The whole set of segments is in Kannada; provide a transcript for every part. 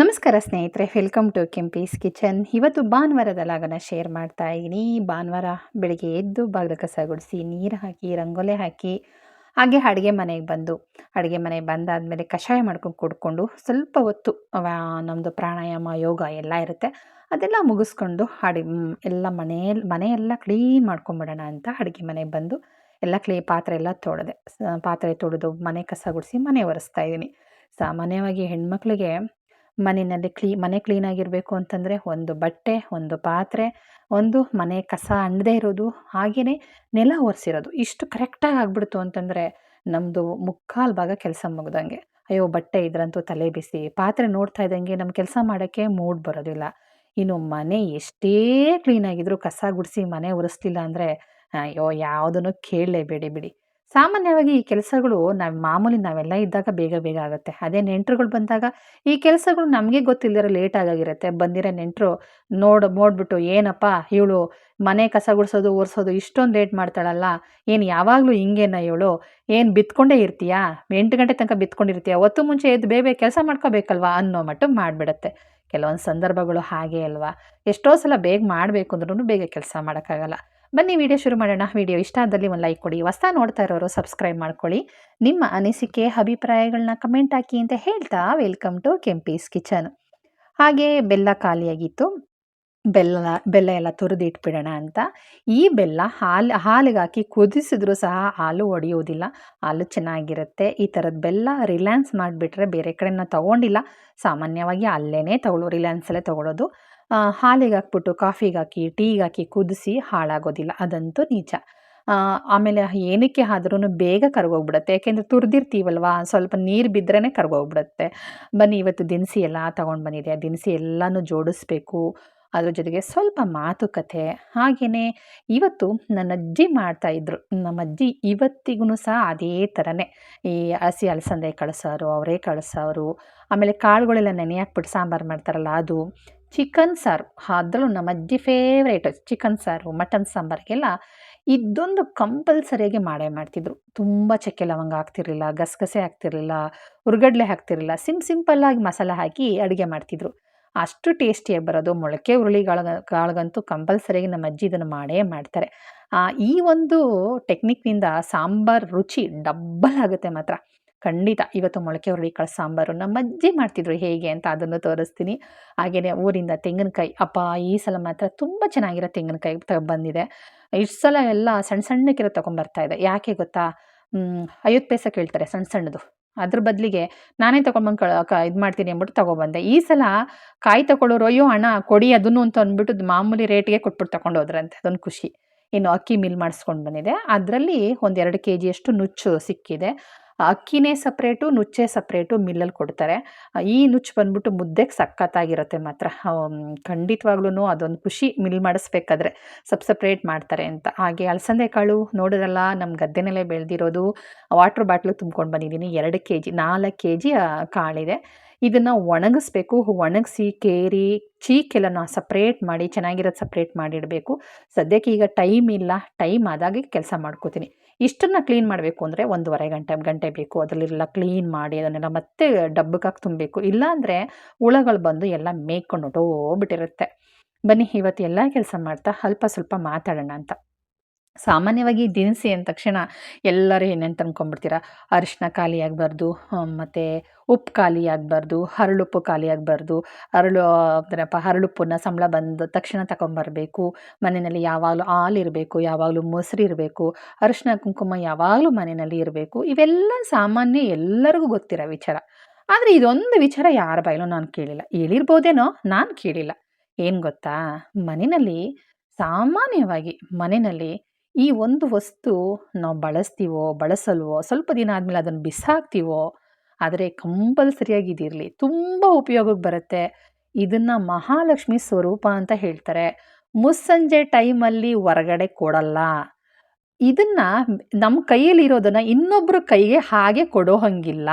ನಮಸ್ಕಾರ ಸ್ನೇಹಿತರೆ ವೆಲ್ಕಮ್ ಟು ಕೆಂಪೀಸ್ ಕಿಚನ್ ಇವತ್ತು ಭಾನುವಾರದ ಲಾಗನ ಶೇರ್ ಮಾಡ್ತಾ ಇದ್ದೀನಿ. ಭಾನುವಾರ ಬೆಳಿಗ್ಗೆ ಎದ್ದು ಬಾಗಿಲು ಕಸ ಗುಡಿಸಿ ನೀರು ಹಾಕಿ, ರಂಗೋಲೆ ಹಾಕಿ, ಹಾಗೆ ಅಡುಗೆ ಮನೆಗೆ ಬಂದು, ಅಡುಗೆ ಮನೆಗೆ ಬಂದಾದಮೇಲೆ ಕಷಾಯ ಮಾಡ್ಕೊಂಡು ಕುಡ್ಕೊಂಡು ಸ್ವಲ್ಪ ಹೊತ್ತು ನಮ್ಮದು ಪ್ರಾಣಾಯಾಮ, ಯೋಗ ಎಲ್ಲ ಇರುತ್ತೆ. ಅದೆಲ್ಲ ಮುಗಿಸ್ಕೊಂಡು ಅಡಿ ಎಲ್ಲ ಮನೆಯಲ್ಲಿ ಮನೆಯೆಲ್ಲ ಕ್ಲೀನ್ ಮಾಡ್ಕೊಂಬಿಡೋಣ ಅಂತ ಅಡುಗೆ ಮನೆಗೆ ಬಂದು ಎಲ್ಲ ಕ್ಲೀ ಪಾತ್ರೆ ಎಲ್ಲ ತೊಳೆದೆ. ಪಾತ್ರೆ ತೊಳೆದು ಮನೆ ಕಸ ಗುಡಿಸಿ ಮನೆ ಒರೆಸ್ತಾ ಇದ್ದೀನಿ. ಸಾಮಾನ್ಯವಾಗಿ ಹೆಣ್ಮಕ್ಳಿಗೆ ಮನೆಯಲ್ಲಿ ಕ್ಲೀ, ಮನೆ ಕ್ಲೀನಾಗಿರಬೇಕು ಅಂತಂದರೆ ಒಂದು ಬಟ್ಟೆ, ಒಂದು ಪಾತ್ರೆ, ಒಂದು ಮನೆ ಕಸ ಅಂಡದೇ ಇರೋದು ಹಾಗೆಯೇ ನೆಲ ಒರೆಸಿರೋದು. ಇಷ್ಟು ಕರೆಕ್ಟಾಗಿ ಆಗ್ಬಿಡ್ತು ಅಂತಂದರೆ ನಮ್ಮದು ಮುಕ್ಕಾಲು ಭಾಗ ಕೆಲಸ ಮುಗ್ದಂಗೆ. ಅಯ್ಯೋ, ಬಟ್ಟೆ ಇದ್ರಂತೂ ತಲೆ ಬಿಸಿ. ಪಾತ್ರೆ ನೋಡ್ತಾ ಇದ್ದಂಗೆ ನಮ್ಮ ಕೆಲಸ ಮಾಡೋಕ್ಕೆ ಮೂಡ್ ಬರೋದಿಲ್ಲ. ಇನ್ನು ಮನೆ ಎಷ್ಟೇ ಕ್ಲೀನಾಗಿದ್ದರೂ ಕಸ ಗುಡಿಸಿ ಮನೆ ಒರೆಸ್ತಿಲ್ಲ ಅಂದರೆ, ಅಯ್ಯೋ, ಯಾವುದನ್ನು ಕೇಳಲೇಬೇಡಿ ಬಿಡಿ. ಸಾಮಾನ್ಯವಾಗಿ ಈ ಕೆಲಸಗಳು ನಾವು ಮಾಮೂಲಿ ನಾವೆಲ್ಲ ಇದ್ದಾಗ ಬೇಗ ಬೇಗ ಆಗುತ್ತೆ. ಅದೇ ನೆಂಟರುಗಳು ಬಂದಾಗ ಈ ಕೆಲಸಗಳು ನಮಗೆ ಗೊತ್ತಿಲ್ಲದಿರೋ ಲೇಟ್ ಆಗಾಗಿರುತ್ತೆ. ಬಂದಿರೋ ನೆಂಟರು ನೋಡ್, ನೋಡ್ಬಿಟ್ಟು ಏನಪ್ಪ ಇವಳು ಮನೆ ಕಸ ಗುಡಿಸೋದು, ಒರೆಸೋದು ಇಷ್ಟೊಂದು ಲೇಟ್ ಮಾಡ್ತಾಳಲ್ಲ, ಏನು ಯಾವಾಗಲೂ ಹಿಂಗೇನ ಇವಳು ಏನು ಬಿತ್ಕೊಂಡೇ ಇರ್ತೀಯಾ? ಎಂಟು ಗಂಟೆ ತನಕ ಬಿತ್ಕೊಂಡಿರ್ತೀಯಾ? ಹೊತ್ತು ಮುಂಚೆ ಎದ್ದು ಬೇಗ ಕೆಲಸ ಮಾಡ್ಕೋಬೇಕಲ್ವಾ ಅನ್ನೋ ಮಟ್ಟ ಮಾಡಿಬಿಡತ್ತೆ. ಕೆಲವೊಂದು ಸಂದರ್ಭಗಳು ಹಾಗೆ ಅಲ್ವಾ? ಎಷ್ಟೋ ಸಲ ಬೇಗ ಮಾಡಬೇಕು ಅಂದ್ರೂ ಬೇಗ ಕೆಲಸ ಮಾಡೋಕ್ಕಾಗಲ್ಲ. ಬನ್ನಿ ವಿಡಿಯೋ ಶುರು ಮಾಡೋಣ. ವಿಡಿಯೋ ಇಷ್ಟ ಆದಲ್ಲಿ ಒಂದು ಲೈಕ್ ಕೊಡಿ. ಹೊಸ ನೋಡ್ತಾ ಇರೋರು ಸಬ್ಸ್ಕ್ರೈಬ್ ಮಾಡ್ಕೊಳ್ಳಿ. ನಿಮ್ಮ ಅನಿಸಿಕೆ ಅಭಿಪ್ರಾಯಗಳನ್ನ ಕಮೆಂಟ್ ಹಾಕಿ ಅಂತ ಹೇಳ್ತಾ ವೆಲ್ಕಮ್ ಟು ಕೆಂಪೀಸ್ ಕಿಚನ್ ಹಾಗೆ ಬೆಲ್ಲ ಖಾಲಿಯಾಗಿತ್ತು. ಬೆಲ್ಲ ಬೆಲ್ಲ ಎಲ್ಲ ತುರಿದು ಇಟ್ಬಿಡೋಣ ಅಂತ. ಈ ಬೆಲ್ಲ ಹಾಲು, ಹಾಲಿಗೆ ಹಾಕಿ ಕುದಿಸಿದ್ರೂ ಸಹ ಹಾಲು ಒಡೆಯೋದಿಲ್ಲ ಹಾಲು ಚೆನ್ನಾಗಿರುತ್ತೆ. ಈ ಥರದ ಬೆಲ್ಲ ರಿಲ್ಯಾನ್ಸ್ ಮಾಡಿಬಿಟ್ರೆ ಬೇರೆ ಕಡೆನ ತೊಗೊಂಡಿಲ್ಲ. ಸಾಮಾನ್ಯವಾಗಿ ಅಲ್ಲೇ ತಗೊಳ್ಳೋ ರಿಲಯನ್ಸಲ್ಲೇ ತೊಗೊಳೋದು ಹಾಲಿಗೆ ಹಾಕ್ಬಿಟ್ಟು ಕಾಫಿಗೆ ಹಾಕಿ, ಟೀಗೆ ಹಾಕಿ ಕುದಿಸಿ ಹಾಳಾಗೋದಿಲ್ಲ. ಅದಂತೂ ನಿಜ ಆಮೇಲೆ ಏನಕ್ಕೆ ಆದ್ರೂ ಬೇಗ ಕರ್ಗೋಗ್ಬಿಡುತ್ತೆ. ಯಾಕೆಂದ್ರೆ ತುರಿದಿರ್ತೀವಲ್ವ? ಸ್ವಲ್ಪ ನೀರು ಬಿದ್ದರೆ ಕರ್ಗೋಗ್ಬಿಡುತ್ತೆ. ಬನ್ನಿ, ಇವತ್ತು ದಿನಸಿ ಎಲ್ಲ ತೊಗೊಂಡು ಬಂದಿದೆ ದಿನಸಿ ಎಲ್ಲನೂ ಜೋಡಿಸ್ಬೇಕು. ಅದ್ರ ಜೊತೆಗೆ ಸ್ವಲ್ಪ ಮಾತುಕತೆ. ಹಾಗೆಯೇ ಇವತ್ತು ನನ್ನ ಅಜ್ಜಿ ಮಾಡ್ತಾಯಿದ್ರು ನಮ್ಮ ಅಜ್ಜಿ ಇವತ್ತಿಗೂ ಸಹ ಅದೇ ಥರನೇ ಈ ಹಸಿ ಅಲಸಂದೆ ಕಳಿಸೋರು, ಅವರೇ ಕಳಿಸೋರು. ಆಮೇಲೆ ಕಾಳುಗಳೆಲ್ಲ ನೆನೆ ಹಾಕ್ಬಿಟ್ಟು ಸಾಂಬಾರು ಮಾಡ್ತಾರಲ್ಲ ಅದು. ಚಿಕನ್ ಸಾರು ಅದರಲ್ಲೂ ನಮ್ಮ ಅಜ್ಜಿ ಫೇವ್ರೇಟ್ ಚಿಕನ್ ಸಾರು ಮಟನ್ ಸಾಂಬಾರಿಗೆಲ್ಲ ಇದೊಂದು ಕಂಪಲ್ಸರಿಯಾಗಿ ಮಾಡೇ ಮಾಡ್ತಿದ್ರು. ತುಂಬ ಚಕ್ಕೆ ಲವಂಗ ಹಾಕ್ತಿರ್ಲಿಲ್ಲ, ಗಸಗಸೆ ಹಾಕ್ತಿರ್ಲಿಲ್ಲ ಹುರ್ಗಡ್ಲೆ ಹಾಕ್ತಿರಲಿಲ್ಲ ಸಿಮ್ ಸಿಂಪಲ್ಲಾಗಿ ಮಸಾಲ ಹಾಕಿ ಅಡುಗೆ ಮಾಡ್ತಿದ್ರು. ಅಷ್ಟು ಟೇಸ್ಟಿಯಾಗಿ ಬರೋದು ಮೊಳಕೆ ಹುರುಳಿಗಳ ಕಾಳಿಗಂತೂ ಕಂಪಲ್ಸರಿಯಾಗಿ ನಮ್ಮ ಅಜ್ಜಿ ಇದನ್ನು ಮಾಡೇ ಮಾಡ್ತಾರೆ. ಈ ಒಂದು ಟೆಕ್ನಿಕ್ನಿಂದ ಸಾಂಬಾರ್ ರುಚಿ ಡಬ್ಬಲ್ ಆಗುತ್ತೆ ಮಾತ್ರ. ಖಂಡಿತ ಇವತ್ತು ಮೊಳಕೆ ಹುರುಳಿ ಕಾಳು ಸಾಂಬಾರು ನಮ್ಮ ಅಜ್ಜಿ ಮಾಡ್ತಿದ್ರು ಹೇಗೆ ಅಂತ ಅದನ್ನು ತೋರಿಸ್ತೀನಿ. ಹಾಗೆಯೇ ಊರಿಂದ ತೆಂಗಿನಕಾಯಿ, ಅಪ್ಪ ಈ ಸಲ ಮಾತ್ರ ತುಂಬ ಚೆನ್ನಾಗಿರೋ ತೆಂಗಿನಕಾಯಿ ಬಂದಿದೆ. ಇಷ್ಟು ಸಲ ಎಲ್ಲ ಸಣ್ಣ ಸಣ್ಣಕ್ಕಿರೋ ತೊಗೊಂಬರ್ತಾ ಇದೆ. ಯಾಕೆ ಗೊತ್ತಾ? ಐವತ್ತು ಪೈಸೆ ಕೇಳ್ತಾರೆ ಸಣ್ಣ ಸಣ್ಣದು. ಅದ್ರ ಬದಲಿಗೆ ನಾನೇ ತೊಗೊಂಡ್ಬಂದು ಕಳ ಇದು ಮಾಡ್ತೀನಿ ಅಂದ್ಬಿಟ್ಟು ತೊಗೊಬಂದೆ. ಈ ಸಲ ಕಾಯಿ ತಗೊಳ್ಳೋರು ಅಯ್ಯೋ ಹಣ ಕೊಡಿ ಅದನ್ನು ಅಂತ ಅಂದ್ಬಿಟ್ಟು ಮಾಮೂಲಿ ರೇಟ್ಗೆ ಕೊಟ್ಬಿಟ್ಟು ತೊಗೊಂಡೋದ್ರಂತೆ ಅದೊಂದು ಖುಷಿ. ಇನ್ನು ಅಕ್ಕಿ ಮಿಲ್ ಮಾಡಿಸ್ಕೊಂಡು ಬಂದಿದೆ. ಅದರಲ್ಲಿ ಒಂದೆರಡು ಕೆ ಜಿಯಷ್ಟು ನುಚ್ಚು ಸಿಕ್ಕಿದೆ. ಅಕ್ಕಿನೇ ಸಪ್ರೇಟು, ನುಚ್ಚೇ ಸಪ್ರೇಟು ಮಿಲ್ಲಲ್ಲಿ ಕೊಡ್ತಾರೆ. ಈ ನುಚ್ಚು ಬಂದ್ಬಿಟ್ಟು ಮುದ್ದೆಗೆ ಸಖತ್ತಾಗಿರುತ್ತೆ ಮಾತ್ರ. ಖಂಡಿತವಾಗ್ಲೂ ಅದೊಂದು ಖುಷಿ ಮಿಲ್ ಮಾಡಿಸ್ಬೇಕಾದ್ರೆ ಸಪ್ ಸಪ್ರೇಟ್ ಮಾಡ್ತಾರೆ ಅಂತ. ಹಾಗೆ ಅಲಸಂದೆ ಕಾಳು ನೋಡಿದ್ರಲ್ಲ, ನಮ್ಮ ಗದ್ದೆನಲ್ಲೇ ಬೆಳೆದಿರೋದು. ವಾಟ್ರ್ ಬಾಟ್ಲು ತುಂಬ್ಕೊಂಡು ಬಂದಿದ್ದೀನಿ, ಎರಡು ಕೆ ಜಿ ನಾಲ್ಕು ಕೆ ಜಿ ಕಾಳಿದೆ. ಇದನ್ನು ಒಣಗಿಸ್ಬೇಕು. ಒಣಗಿಸಿ ಕೇರಿ, ಚೀಕೆಲ್ಲ ಸಪ್ರೇಟ್ ಮಾಡಿ, ಚೆನ್ನಾಗಿರೋದು ಸಪ್ರೇಟ್ ಮಾಡಿಡಬೇಕು. ಸದ್ಯಕ್ಕೆ ಈಗ ಟೈಮ್ ಇಲ್ಲ. ಟೈಮ್ ಆದಾಗೆ ಕೆಲಸ ಮಾಡ್ಕೋತೀನಿ. ಇಷ್ಟನ್ನು ಕ್ಲೀನ್ ಮಾಡಬೇಕು ಅಂದರೆ ಒಂದೂವರೆ ಗಂಟೆ ಗಂಟೆ ಬೇಕು. ಅದರಲ್ಲೆಲ್ಲ ಕ್ಲೀನ್ ಮಾಡಿ ಅದನ್ನೆಲ್ಲ ಮತ್ತೆ ಡಬ್ಬಕ್ಕಾಗಿ ತುಂಬಬೇಕು. ಇಲ್ಲಾಂದರೆ ಹುಳಗಳು ಬಂದು ಎಲ್ಲ ಮೇಯ್ಕೊಂಡು ಹೊಟ್ಟೋಗ್ಬಿಟ್ಟಿರುತ್ತೆ ಬನ್ನಿ, ಇವತ್ತು ಎಲ್ಲ ಕೆಲಸ ಮಾಡ್ತಾ ಅಲ್ಪ ಸ್ವಲ್ಪ ಮಾತಾಡೋಣ ಅಂತ. ಸಾಮಾನ್ಯವಾಗಿ ದಿನಸಿ ಅಂದ ತಕ್ಷಣ ಎಲ್ಲರೂ ಏನೇನು ತಂದ್ಕೊಂಡ್ಬಿಡ್ತೀರ? ಅರಿಶಿನ ಖಾಲಿ ಆಗಬಾರ್ದು ಮತ್ತು ಉಪ್ಪು ಖಾಲಿ ಆಗಬಾರ್ದು, ಹರಳುಪ್ಪು ಖಾಲಿ ಆಗಬಾರ್ದು, ಹರಳು ಏನಪ್ಪ, ಹರಳುಪ್ಪನ್ನ ಸಂಬಳ ಬಂದ ತಕ್ಷಣ ತಗೊಂಬರ್ಬೇಕು ಮನೆಯಲ್ಲಿ ಯಾವಾಗಲೂ ಹಾಲು ಇರಬೇಕು, ಯಾವಾಗಲೂ ಮೊಸರು ಇರಬೇಕು ಅರಿಶಿನ ಕುಂಕುಮ ಯಾವಾಗಲೂ ಮನೆಯಲ್ಲಿ ಇರಬೇಕು, ಇವೆಲ್ಲ ಸಾಮಾನ್ಯ ಎಲ್ಲರಿಗೂ ಗೊತ್ತಿರೋ ವಿಚಾರ. ಆದರೆ ಇದೊಂದು ವಿಚಾರ ಯಾರ ಬಾಯಲ್ಲೂ ನಾನು ಕೇಳಿಲ್ಲ. ಹೇಳಿರ್ಬೋದೇನೋ ನಾನು ಕೇಳಿಲ್ಲ. ಏನು ಗೊತ್ತಾ? ಮನೆಯಲ್ಲಿ ಸಾಮಾನ್ಯವಾಗಿ ಮನೆಯಲ್ಲಿ ಈ ಒಂದು ವಸ್ತು ನಾವು ಬಳಸ್ತೀವೋ, ಬಳಸಲ್ವೋ, ಸ್ವಲ್ಪ ದಿನ ಆದಮೇಲೆ ಅದನ್ನು ಬಿಸಾಕ್ತೀವೋ, ಆದರೆ ಕಂಪಲ್ಸರಿಯಾಗಿ ಇದಿರಲಿ. ತುಂಬ ಉಪಯೋಗಕ್ಕೆ ಬರುತ್ತೆ. ಇದನ್ನು ಮಹಾಲಕ್ಷ್ಮಿ ಸ್ವರೂಪ ಅಂತ ಹೇಳ್ತಾರೆ. ಮುಸ್ಸಂಜೆ ಟೈಮಲ್ಲಿ ಹೊರಗಡೆ ಕೊಡಲ್ಲ. ಇದನ್ನು ನಮ್ಮ ಕೈಯಲ್ಲಿರೋದನ್ನು ಇನ್ನೊಬ್ಬರ ಕೈಗೆ ಹಾಗೆ ಕೊಡೋ ಹಂಗಿಲ್ಲ.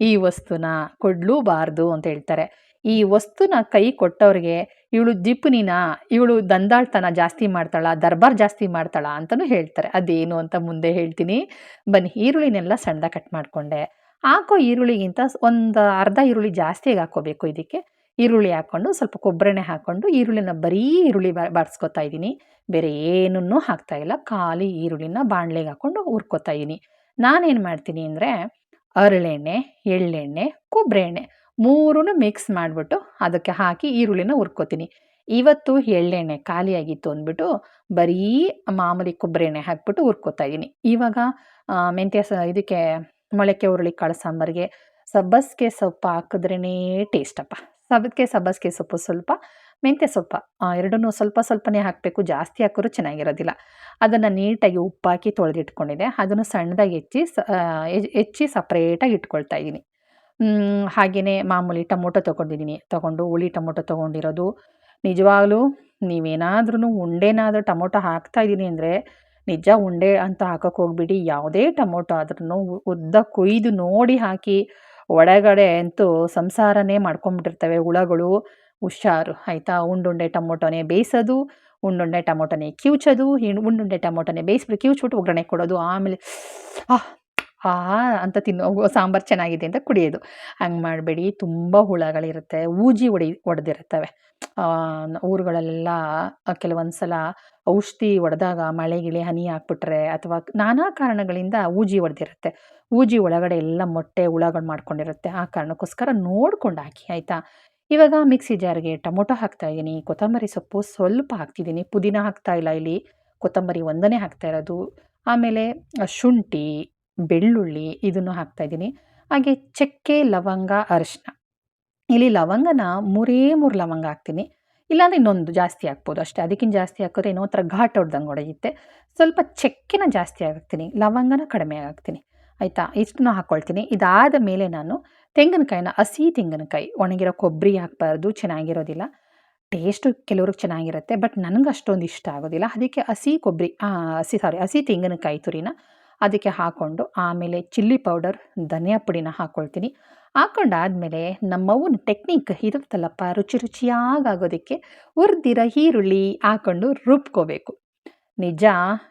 ಈ ವಸ್ತುನ ಕೊಡಲೂಬಾರ್ದು ಅಂತ ಹೇಳ್ತಾರೆ. ಈ ವಸ್ತುನ ಕೈ ಕೊಟ್ಟವ್ರಿಗೆ ಇವಳು ದೀಪನಿನ ಇವಳು ದಂದಾಳ್ತನ ಜಾಸ್ತಿ ಮಾಡ್ತಾಳ, ದರ್ಬಾರ್ ಜಾಸ್ತಿ ಮಾಡ್ತಾಳ ಅಂತಲೂ ಹೇಳ್ತಾರೆ. ಅದೇನು ಅಂತ ಮುಂದೆ ಹೇಳ್ತೀನಿ. ಬನ್ನಿ, ಈರುಳ್ಳಿನೆಲ್ಲ ಸಣ್ಣ ಕಟ್ ಮಾಡಿಕೊಂಡೆ. ಹಾಕೋ ಈರುಳ್ಳಿಗಿಂತ ಒಂದು ಅರ್ಧ ಈರುಳ್ಳಿ ಜಾಸ್ತಿಯಾಗಿ ಹಾಕೋಬೇಕು ಇದಕ್ಕೆ. ಈರುಳ್ಳಿ ಹಾಕ್ಕೊಂಡು ಸ್ವಲ್ಪ ಕೊಬ್ಬರಣೆ ಹಾಕ್ಕೊಂಡು ಈರುಳ್ಳಿನ ಬರೀ ಈರುಳ್ಳಿ ಬಾಡಿಸ್ಕೊತಾ ಇದ್ದೀನಿ. ಬೇರೆ ಏನನ್ನೂ ಹಾಕ್ತಾಯಿಲ್ಲ ಖಾಲಿ ಈರುಳ್ಳಿನ ಬಾಣಲೆಗೆ ಹಾಕ್ಕೊಂಡು ಹುರ್ಕೊತಾ ಇದ್ದೀನಿ. ನಾನೇನು ಮಾಡ್ತೀನಿ ಅಂದರೆ, ಅರಳೆಣ್ಣೆ, ಎಳ್ಳೆಣ್ಣೆ, ಕೊಬ್ಬರಿ ಎಣ್ಣೆ ಮೂರೂ ಮಿಕ್ಸ್ ಮಾಡಿಬಿಟ್ಟು ಅದಕ್ಕೆ ಹಾಕಿ ಈರುಳ್ಳಿನ ಹುರ್ಕೋತೀನಿ. ಇವತ್ತು ಎಳ್ಳೆಣ್ಣೆ ಖಾಲಿಯಾಗಿತ್ತು ಅಂದ್ಬಿಟ್ಟು ಬರೀ ಮಾಮೂಲಿ ಕೊಬ್ಬರಿ ಎಣ್ಣೆ ಹಾಕ್ಬಿಟ್ಟು ಹುರ್ಕೋತಾ ಇದ್ದೀನಿ. ಇವಾಗ ಮೆಂತ್ಯ ಸ, ಇದಕ್ಕೆ ಮೊಳಕೆ ಹುರುಳಿ ಕಾಳು ಸಾಂಬಾರಿಗೆ ಸಬ್ಬಸಿಗೆ ಸೊಪ್ಪು ಹಾಕಿದ್ರೇ ಟೇಸ್ಟಪ್ಪ ಸಬ್ಬಕ್ಕೆ ಸಬ್ಬಸಿಗೆ ಸೊಪ್ಪು ಸ್ವಲ್ಪ, ಮೆಂತ್ಯ ಸೊಪ್ಪ ಎರಡನ್ನೂ ಸ್ವಲ್ಪ ಸ್ವಲ್ಪನೇ ಹಾಕಬೇಕು. ಜಾಸ್ತಿ ಹಾಕಿದ್ರೂ ಚೆನ್ನಾಗಿರೋದಿಲ್ಲ. ಅದನ್ನು ನೀಟಾಗಿ ಉಪ್ಪಾಕಿ ತೊಳೆದಿಟ್ಕೊಂಡಿದ್ದೆ. ಅದನ್ನು ಸಣ್ಣದಾಗಿ ಹೆಚ್ಚಿ ಸ ಹೆಚ್ಚಿ ಸಪ್ರೇಟಾಗಿ ಇಟ್ಕೊಳ್ತಾ ಇದ್ದೀನಿ. ಹಾಗೆಯೇ ಮಾಮೂಲಿ ಟೊಮೊಟೊ ತೊಗೊಂಡಿದ್ದೀನಿ. ತೊಗೊಂಡು ಹುಳಿ ಟೊಮೊಟೊ ತೊಗೊಂಡಿರೋದು. ನಿಜವಾಗ್ಲೂ ನೀವೇನಾದ್ರೂ ಉಂಡೆನಾದರೂ ಟೊಮೊಟೊ ಹಾಕ್ತಾ ಇದ್ದೀನಿ ಅಂದರೆ ನಿಜ ಉಂಡೆ ಅಂತ ಹಾಕೋಕೆ ಹೋಗ್ಬಿಡಿ. ಯಾವುದೇ ಟೊಮೊಟೊ ಆದ್ರೂ ಉದ್ದ ಕೊಯ್ದು ನೋಡಿ ಹಾಕಿ ಒಳಗಡೆ ಅಂತೂ ಸಂಸಾರನೇ ಮಾಡ್ಕೊಂಬಿಟ್ಟಿರ್ತವೆ ಹುಳಗಳು. ಹುಷಾರು, ಆಯಿತಾ? ಉಂಡುಂಡೆ ಟೊಮೊಟೊನೇ ಬೇಯಿಸೋದು, ಉಂಡುಂಡೆ ಟೊಮೊಟೊನೇ ಕಿವುಚೋದು ಉಂಡುಂಡೆ ಟೊಮೊಟೊನೇ ಬೇಯಿಸ್ಬಿಟ್ಟು ಕಿವುಚ್ಬಿಟ್ಟು ಒಗ್ಗರಣೆ ಕೊಡೋದು. ಆಮೇಲೆ ಆ ಅಂತ ತಿನ್ನೋ ಸಾಂಬಾರು ಚೆನ್ನಾಗಿದೆ ಅಂತ ಕುಡಿಯೋದು. ಹಂಗೆ ಮಾಡಬೇಡಿ ತುಂಬ ಹುಳಗಳಿರುತ್ತೆ ಊಜಿ ಹೊಡಿ ಹೊಡೆದಿರ್ತವೆ ಊರುಗಳಲ್ಲೆಲ್ಲ ಕೆಲವೊಂದು ಸಲ ಔಷಧಿ ಹೊಡೆದಾಗ ಮಳೆ ಗಿಳೆ ಹನಿ ಹಾಕ್ಬಿಟ್ರೆ ಅಥವಾ ನಾನಾ ಕಾರಣಗಳಿಂದ ಊಜಿ ಹೊಡೆದಿರುತ್ತೆ ಊಜಿ ಒಳಗಡೆ ಎಲ್ಲ ಮೊಟ್ಟೆ ಹುಳಗಳು ಮಾಡ್ಕೊಂಡಿರುತ್ತೆ. ಆ ಕಾರಣಕ್ಕೋಸ್ಕರ ನೋಡ್ಕೊಂಡು ಹಾಕಿ ಆಯಿತಾ? ಇವಾಗ ಮಿಕ್ಸಿ ಜಾರ್ಗೆ ಟೊಮೊಟೊ ಹಾಕ್ತಾಯಿದ್ದೀನಿ ಕೊತ್ತಂಬರಿ ಸೊಪ್ಪು ಸ್ವಲ್ಪ ಹಾಕ್ತಿದ್ದೀನಿ. ಪುದೀನ ಹಾಕ್ತಾ ಇಲ್ಲ ಇಲ್ಲಿ ಕೊತ್ತಂಬರಿ ಒಂದನೇ ಹಾಕ್ತಾ ಇರೋದು. ಆಮೇಲೆ ಶುಂಠಿ ಬೆಳ್ಳುಳ್ಳಿ ಇದನ್ನು ಹಾಕ್ತಾಯಿದ್ದೀನಿ ಹಾಗೆ ಚಕ್ಕೆ, ಲವಂಗ, ಅರಿಶಿನ. ಇಲ್ಲಿ ಲವಂಗನ ಮೂರೇ ಮೂರು ಲವಂಗ ಹಾಕ್ತೀನಿ. ಇಲ್ಲಾಂದರೆ ಇನ್ನೊಂದು ಜಾಸ್ತಿ ಹಾಕ್ಬೋದು ಅಷ್ಟೇ. ಅದಕ್ಕಿಂತ ಜಾಸ್ತಿ ಹಾಕಿದ್ರೆ ಏನೋ ಒಂಥರ ಘಾಟ್ ಹೊಡ್ದಂಗೆ ಹೊಡೆಯುತ್ತೆ. ಸ್ವಲ್ಪ ಚಕ್ಕೆನ ಜಾಸ್ತಿ ಹಾಕ್ತೀನಿ. ಲವಂಗನ ಕಡಿಮೆ ಹಾಕ್ತೀನಿ. ಆಯಿತಾ? ಇಷ್ಟನ್ನು ಹಾಕ್ಕೊಳ್ತೀನಿ ಇದಾದ ಮೇಲೆ ನಾನು ತೆಂಗಿನಕಾಯಿನ ಹಸಿ ತೆಂಗಿನಕಾಯಿ, ಒಣಗಿರೋ ಕೊಬ್ಬರಿ ಹಾಕ್ಬಾರ್ದು, ಚೆನ್ನಾಗಿರೋದಿಲ್ಲ. ಟೇಸ್ಟು ಕೆಲವ್ರಿಗೆ ಚೆನ್ನಾಗಿರುತ್ತೆ, ಬಟ್ ನನಗೆ ಅಷ್ಟೊಂದು ಇಷ್ಟ ಆಗೋದಿಲ್ಲ. ಅದಕ್ಕೆ ಹಸಿ ಕೊಬ್ಬರಿ ಹಸಿ ಸಾರಿ ಹಸಿ ತೆಂಗಿನಕಾಯಿ ತುರಿನ ಅದಕ್ಕೆ ಹಾಕ್ಕೊಂಡು ಆಮೇಲೆ ಚಿಲ್ಲಿ ಪೌಡರ್, ಧನಿಯಾ ಪುಡಿನ ಹಾಕ್ಕೊಳ್ತೀನಿ. ಹಾಕ್ಕೊಂಡಾದಮೇಲೆ ನಮ್ಮವ್ವನ ಟೆಕ್ನಿಕ್ ಇರುತ್ತಲ್ಲಪ್ಪ, ರುಚಿ ರುಚಿಯಾಗೋದಕ್ಕೆ ಉರ್ದಿರ ಈರುಳ್ಳಿ ಹಾಕ್ಕೊಂಡು ರುಬ್ಕೋಬೇಕು. ನಿಜ,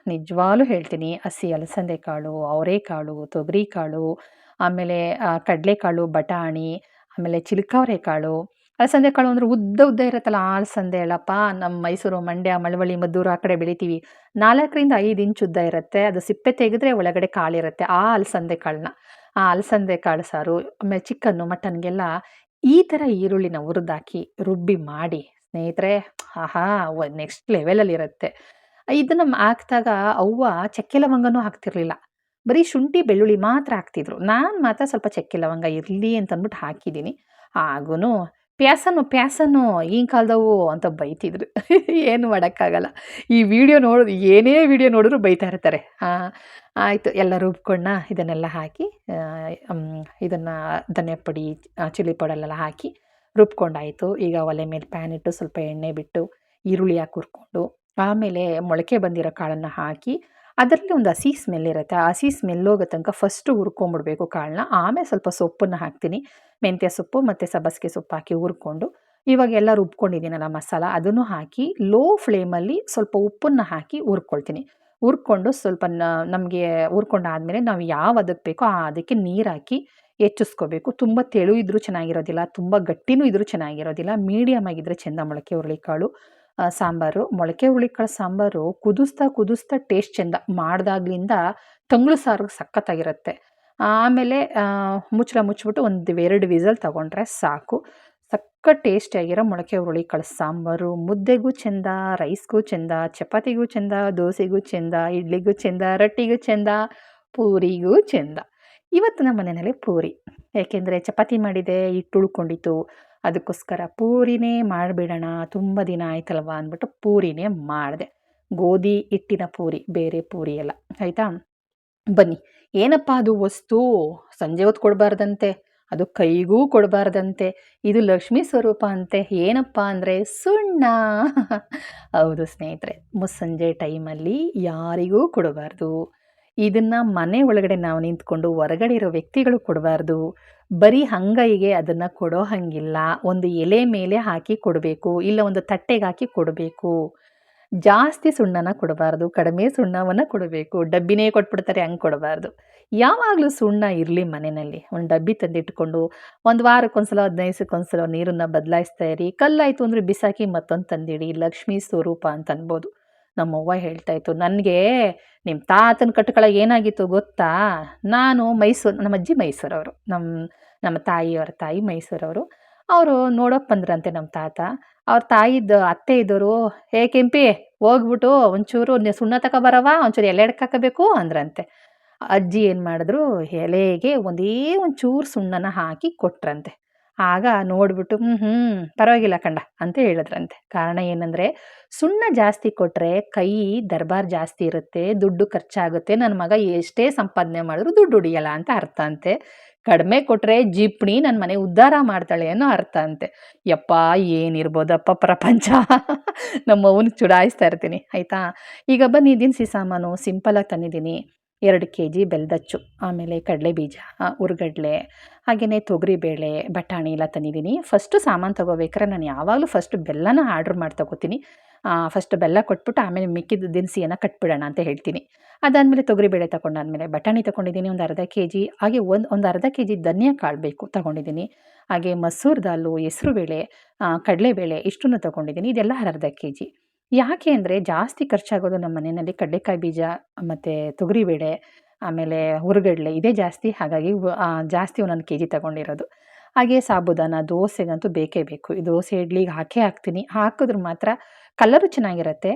ನಿಜವಾಗ್ಲೂ ಹೇಳ್ತೀನಿ, ಹಸಿ ಅಲಸಂದೆ ಕಾಳು ಅವರೆಕಾಳು, ತೊಗರಿಕಾಳು, ಆಮೇಲೆ ಕಡಲೆಕಾಳು, ಬಟಾಣಿ, ಆಮೇಲೆ ಚಿಲ್ಕವರೆ ಕಾಳು ಅಲಸಂದೆ ಕಾಳು ಅಂದರೆ ಉದ್ದ ಉದ್ದ ಇರುತ್ತಲ್ಲ ಅಲಸಂದೆ ಹೇಳಪ್ಪ ನಮ್ಮ ಮೈಸೂರು ಮಂಡ್ಯ, ಮಳವಳ್ಳಿ, ಮದ್ದೂರು ಆ ಕಡೆ ಬೆಳಿತೀವಿ. ನಾಲ್ಕರಿಂದ ಐದು ಇಂಚ್ ಉದ್ದ ಇರುತ್ತೆ. ಅದು ಸಿಪ್ಪೆ ತೆಗೆದ್ರೆ ಒಳಗಡೆ ಕಾಳಿರುತ್ತೆ ಆ ಅಲಸಂದೆ ಕಾಳನ್ನ. ಆ ಅಲಸಂದೆ ಕಾಳು ಸಾರು, ಆಮೇಲೆ ಚಿಕನ್ನು, ಮಟನ್ಗೆಲ್ಲ ಈ ಥರ ಈರುಳ್ಳಿನ ಹುರಿದಾಕಿ ರುಬ್ಬಿ ಮಾಡಿ ಸ್ನೇಹಿತರೆ, ಆಹಾ ನೆಕ್ಸ್ಟ್ ಲೆವೆಲಲ್ಲಿರುತ್ತೆ ಇದನ್ನು ಹಾಕ್ದಾಗ ಅವ್ವ ಚಕ್ಕೆ ಲವಂಗನೂ ಹಾಕ್ತಿರ್ಲಿಲ್ಲ. ಬರೀ ಶುಂಠಿ, ಬೆಳ್ಳುಳ್ಳಿ ಮಾತ್ರ ಹಾಕ್ತಿದ್ರು. ನಾನು ಮಾತ್ರ ಸ್ವಲ್ಪ ಚಕ್ಕೆ ಲವಂಗ ಇರಲಿ ಅಂತಂದ್ಬಿಟ್ಟು ಹಾಕಿದ್ದೀನಿ. ಹಾಗೂ ಪ್ಯಾಸನು ಪ್ಯಾಸನು ಈ ಕಾಲದವು ಅಂತ ಬೈತಿದ್ರು. ಏನು ಮಾಡೋಕ್ಕಾಗಲ್ಲ. ಈ ವಿಡಿಯೋ ನೋಡೋದು, ಏನೇ ವಿಡಿಯೋ ನೋಡಿದ್ರು ಬೈತಾ ಇರ್ತಾರೆ. ಆಯಿತು. ಎಲ್ಲ ರುಬ್ಕೊಂಡ ಇದನ್ನೆಲ್ಲ ಹಾಕಿ ಇದನ್ನು ಧನಿಯಾ ಪುಡಿ ಚಿಲ್ಲಿ ಪೌಡರ್ಲೆಲ್ಲ ಹಾಕಿ ರುಬ್ಕೊಂಡಾಯಿತು. ಈಗ ಒಲೆ ಮೇಲೆ ಪ್ಯಾನ್ ಇಟ್ಟು ಸ್ವಲ್ಪ ಎಣ್ಣೆ ಬಿಟ್ಟು, ಈರುಳ್ಳಿ ಹಾಕಿ ಹುರ್ಕೊಂಡು, ಆಮೇಲೆ ಮೊಳಕೆ ಬಂದಿರೋ ಕಾಳನ್ನು ಹಾಕಿ ಅದರಲ್ಲಿ ಒಂದು ಹಸಿ ಸ್ಮೆಲ್ ಇರುತ್ತೆ. ಆ ಹಸಿ ಸ್ಮೆಲ್ ಹೋಗೋ ತನಕ ಫಸ್ಟು ಹುರ್ಕೊಂಬಿಡ್ಬೇಕು ಕಾಳನ್ನ. ಆಮೇಲೆ ಸ್ವಲ್ಪ ಸೊಪ್ಪನ್ನು ಹಾಕ್ತೀನಿ. ಮೆಂತ್ಯ ಸೊಪ್ಪು ಮತ್ತು ಸಬ್ಬಸಿಗೆ ಸೊಪ್ಪು ಹಾಕಿ ಹುರ್ಕೊಂಡು ಇವಾಗ ಎಲ್ಲ ರುಬ್ಕೊಂಡಿದ್ದೀನಲ್ಲ ಮಸಾಲ, ಅದನ್ನು ಹಾಕಿ ಲೋ ಫ್ಲೇಮಲ್ಲಿ ಸ್ವಲ್ಪ ಉಪ್ಪನ್ನು ಹಾಕಿ ಹುರ್ಕೊಳ್ತೀನಿ. ಹುರ್ಕೊಂಡು ಸ್ವಲ್ಪ ನಮಗೆ ಹುರ್ಕೊಂಡಾದಮೇಲೆ ನಾವು ಯಾವ ಅದಕ್ಕೆ ಬೇಕೋ ಆ ಅದಕ್ಕೆ ನೀರು ಹಾಕಿ ಹೆಚ್ಚಿಸ್ಕೋಬೇಕು. ತುಂಬ ತೆಳು ಇದ್ದರೂ ಚೆನ್ನಾಗಿರೋದಿಲ್ಲ, ತುಂಬ ಗಟ್ಟಿನೂ ಇದ್ದರೂ ಚೆನ್ನಾಗಿರೋದಿಲ್ಲ ಮೀಡಿಯಮ್ ಆಗಿದ್ದರೆ ಚೆಂದ ಮೊಳಕೆ ಹುರುಳಿಕಾಳು. ಸಾಂಬಾರು, ಮೊಳಕೆ ಹುರುಳಿಕಾಳು ಸಾಂಬಾರು ಕುದಿಸ್ತಾ ಕುದಿಸ್ತಾ ಟೇಸ್ಟ್ ಚೆಂದ ಮಾಡಿದಾಗ್ಲಿಂದ ತಂಗ್ಳು ಸಾರು ಸಖತ್ತಾಗಿರುತ್ತೆ. ಆಮೇಲೆ ಮುಚ್ಚಳ ಮುಚ್ಚಿಬಿಟ್ಟು ಒಂದು ಎರಡು ವಿಸಲ್ ತಗೊಂಡ್ರೆ ಸಾಕು. ಸಕ್ಕ ಟೇಸ್ಟಿಯಾಗಿರೋ ಮೊಳಕೆ ಹುರುಳಿಕಾಳು ಸಾಂಬಾರು. ಮುದ್ದೆಗೂ ಚೆಂದ ರೈಸ್ಗೂ ಚೆಂದ, ಚಪಾತಿಗೂ ಚೆಂದ, ದೋಸೆಗೂ ಚೆಂದ, ಇಡ್ಲಿಗೂ ಚೆಂದ, ರೊಟ್ಟಿಗೂ ಚೆಂದ, ಪೂರಿಗೂ ಚೆಂದ. ಇವತ್ತು ನಮ್ಮ ಮನೆಯಲ್ಲಿ ಪೂರಿ. ಏಕೆಂದರೆ ಚಪಾತಿ ಮಾಡಿದೆ, ಹಿಟ್ಟು ಉಳ್ಕೊಂಡಿತ್ತು. ಅದಕ್ಕೋಸ್ಕರ ಪೂರಿನೇ ಮಾಡಿಬಿಡೋಣ, ತುಂಬ ದಿನ ಆಯ್ತಲ್ವ ಅಂದ್ಬಿಟ್ಟು ಪೂರಿನೇ ಮಾಡಿದೆ. ಗೋಧಿ ಹಿಟ್ಟಿನ ಪೂರಿ, ಬೇರೆ ಪೂರಿ ಎಲ್ಲ. ಆಯಿತಾ? ಬನ್ನಿ. ಏನಪ್ಪ ಅದು ವಸ್ತು? ಸಂಜೆ ಹೊತ್ತು ಕೊಡಬಾರ್ದಂತೆ, ಅದು ಕೈಗೂ ಕೊಡಬಾರ್ದಂತೆ, ಇದು ಲಕ್ಷ್ಮೀ ಸ್ವರೂಪ ಅಂತೆ. ಏನಪ್ಪ ಅಂದರೆ ಸುಣ್ಣ. ಹೌದು ಸ್ನೇಹಿತರೆ ಮುಸ್ಸಂಜೆ ಟೈಮಲ್ಲಿ ಯಾರಿಗೂ ಕೊಡಬಾರ್ದು. ಇದನ್ನು ಮನೆ ಒಳಗಡೆ ನಾವು ನಿಂತ್ಕೊಂಡು ಹೊರಗಡೆ ಇರೋ ವ್ಯಕ್ತಿಗಳು ಕೊಡಬಾರ್ದು. ಬರೀ ಹಂಗೈಗೆ ಅದನ್ನು ಕೊಡೋ ಹಾಗಿಲ್ಲ. ಒಂದು ಎಲೆ ಮೇಲೆ ಹಾಕಿ ಕೊಡಬೇಕು, ಇಲ್ಲ ಒಂದು ತಟ್ಟೆಗೆ ಹಾಕಿ ಕೊಡಬೇಕು. ಜಾಸ್ತಿ ಸುಣ್ಣನ ಕೊಡಬಾರ್ದು, ಕಡಿಮೆ ಸುಣ್ಣವನ್ನು ಕೊಡಬೇಕು. ಡಬ್ಬಿನೇ ಕೊಟ್ಬಿಡ್ತಾರೆ, ಹಂಗೆ ಕೊಡಬಾರ್ದು. ಯಾವಾಗಲೂ ಸುಣ್ಣ ಇರಲಿ ಮನೆಯಲ್ಲಿ. ಒಂದು ಡಬ್ಬಿ ತಂದಿಟ್ಕೊಂಡು ಒಂದು ವಾರಕ್ಕೊಂದ್ಸಲ ಹದಿನೈದು ದಿವಸಕ್ಕೊಂದ್ಸಲ ನೀರನ್ನು ಬದಲಾಯಿಸ್ತಾ ಇರಿ. ಕಲ್ಲಾಯಿತು ಅಂದರೆ ಬಿಸಾಕಿ ಮತ್ತೊಂದು ತಂದಿಡಿ. ಲಕ್ಷ್ಮೀ ಸ್ವರೂಪ ಅಂತ ಅನ್ಬೋದು ನಮ್ಮವ್ವ ಹೇಳ್ತಾ ಇತ್ತು, ನನಗೆ ನಿಮ್ಮ ತಾತನ ಕಟ್ಕೊಳಗೆ ಏನಾಗಿತ್ತು ಗೊತ್ತಾ? ನಾನು ಮೈಸೂರು ನಮ್ಮ ಅಜ್ಜಿ ಮೈಸೂರವರು ನಮ್ಮ ನಮ್ಮ ತಾಯಿಯವರ ತಾಯಿ ಮೈಸೂರವರು. ಅವರು ನೋಡೋಕೆ ಬಂದ್ರಂತೆ ನಮ್ಮ ತಾತ. ಅವ್ರ ತಾಯಿದ್ದು ಅತ್ತೆ ಇದ್ದವರು ಹೇ ಕೆಂಪಿ ಹೋಗ್ಬಿಟ್ಟು ಒಂಚೂರು ಸುಣ್ಣ ತಕ ತಗೊಬರವ ಒಂಚೂರು ಎಲೆ ಹಾಕಬೇಕು, ಅಂದ್ರಂತೆ. ಅಜ್ಜಿ ಏನು ಮಾಡಿದ್ರು, ಎಲೆಗೆ ಒಂದೇ ಒಂಚೂರು ಸುಣ್ಣನ ಹಾಕಿ ಕೊಟ್ರಂತೆ. ಆಗ ನೋಡ್ಬಿಟ್ಟು ಹ್ಞೂ ಹ್ಞೂ ಪರವಾಗಿಲ್ಲ ಕಂಡ ಅಂತ ಹೇಳಿದ್ರಂತೆ. ಕಾರಣ ಏನಂದರೆ, ಸುಣ್ಣ ಜಾಸ್ತಿ ಕೊಟ್ಟರೆ ಕೈ ದರ್ಬಾರ್ ಜಾಸ್ತಿ ಇರುತ್ತೆ, ದುಡ್ಡು ಖರ್ಚಾಗುತ್ತೆ ನನ್ನ ಮಗ ಎಷ್ಟೇ ಸಂಪಾದನೆ ಮಾಡಿದ್ರು ದುಡ್ಡು ಉಡಿಯಲ್ಲ ಅಂತ ಅರ್ಥ ಅಂತೆ. ಕಡಿಮೆ ಕೊಟ್ಟರೆ ಜಿಪ್ಣಿ ನನ್ನ ಮನೆ ಉದ್ಧಾರ ಮಾಡ್ತಾಳೆ ಅನ್ನೋ ಅರ್ಥ ಅಂತೆ. ಯಪ್ಪ, ಏನಿರ್ಬೋದಪ್ಪ ಪ್ರಪಂಚ. ನಮ್ಮ ಅವನಿಗೆ ಚುಡಾಯಿಸ್ತಾ ಇರ್ತೀನಿ, ಆಯಿತಾ? ಈಗ ಬನ್ನಿ, ದಿನಸಿ ಸಾಮಾನು ಸಿಂಪಲಾಗಿ ತಂದಿದ್ದೀನಿ. ಎರಡು ಕೆ ಜಿ ಬೆಲ್ದಚ್ಚು, ಆಮೇಲೆ ಕಡಲೆ ಬೀಜ ಉರ್ಗಡ್ಲೆ ಹಾಗೆಯೇ ತೊಗರಿಬೇಳೆ, ಬಟಾಣಿ ಎಲ್ಲ ತಂದಿದ್ದೀನಿ. ಫಸ್ಟು ಸಾಮಾನು ತೊಗೋಬೇಕಾರೆ ನಾನು ಯಾವಾಗಲೂ ಫಸ್ಟ್ ಬೆಲ್ಲನ ಆರ್ಡ್ರ್ ಮಾಡಿ ತೊಗೋತೀನಿ. ಫಸ್ಟ್ ಬೆಲ್ಲ ಕೊಟ್ಬಿಟ್ಟು ಆಮೇಲೆ ಮಿಕ್ಕಿದ ದಿನಸಿಯನ್ನು ಕಟ್ಬಿಡೋಣ ಅಂತ ಹೇಳ್ತೀನಿ. ಅದಾದಮೇಲೆ ತೊಗರಿಬೇಳೆ ತೊಗೊಂಡಾದ್ಮೇಲೆ ಬಟಾಣಿ ತೊಗೊಂಡಿದ್ದೀನಿ, ಒಂದು ಅರ್ಧ ಕೆ ಜಿ ಹಾಗೆ ಒಂದು ಒಂದು ಅರ್ಧ ಕೆ ಜಿ ಧನಿಯಾ ಕಾಳು ಬೇಕು ತೊಗೊಂಡಿದ್ದೀನಿ. ಹಾಗೆ ಮಸೂರ್ ದಾಲು ಹೆಸರುಬೇಳೆ ಕಡಲೆಬೇಳೆ ಇಷ್ಟನ್ನು ತೊಗೊಂಡಿದ್ದೀನಿ. ಇದೆಲ್ಲ ಅರ್ಧ ಕೆ ಜಿ ಯಾಕೆ ಅಂದರೆ ಜಾಸ್ತಿ ಖರ್ಚಾಗೋದು ನಮ್ಮ ಮನೆಯಲ್ಲಿ ಕಡಲೆಕಾಯಿ ಬೀಜ, ಮತ್ತು ತೊಗರಿಬೇಳೆ ಆಮೇಲೆ ಹುರುಗಡ್ಲೆ ಇದೇ ಜಾಸ್ತಿ. ಹಾಗಾಗಿ ಜಾಸ್ತಿ ಒಂದೊಂದು ಕೆ ಜಿ ತಗೊಂಡಿರೋದು. ಹಾಗೆ ಸಾಬುದಾನ, ದೋಸೆಗಂತೂ ಬೇಕೇ ಬೇಕು. ಈ ದೋಸೆ ಇಡ್ಲಿಗೆ ಹಾಕೇ ಹಾಕ್ತೀನಿ. ಹಾಕಿದ್ರೆ ಮಾತ್ರ ಕಲರು ಚೆನ್ನಾಗಿರುತ್ತೆ.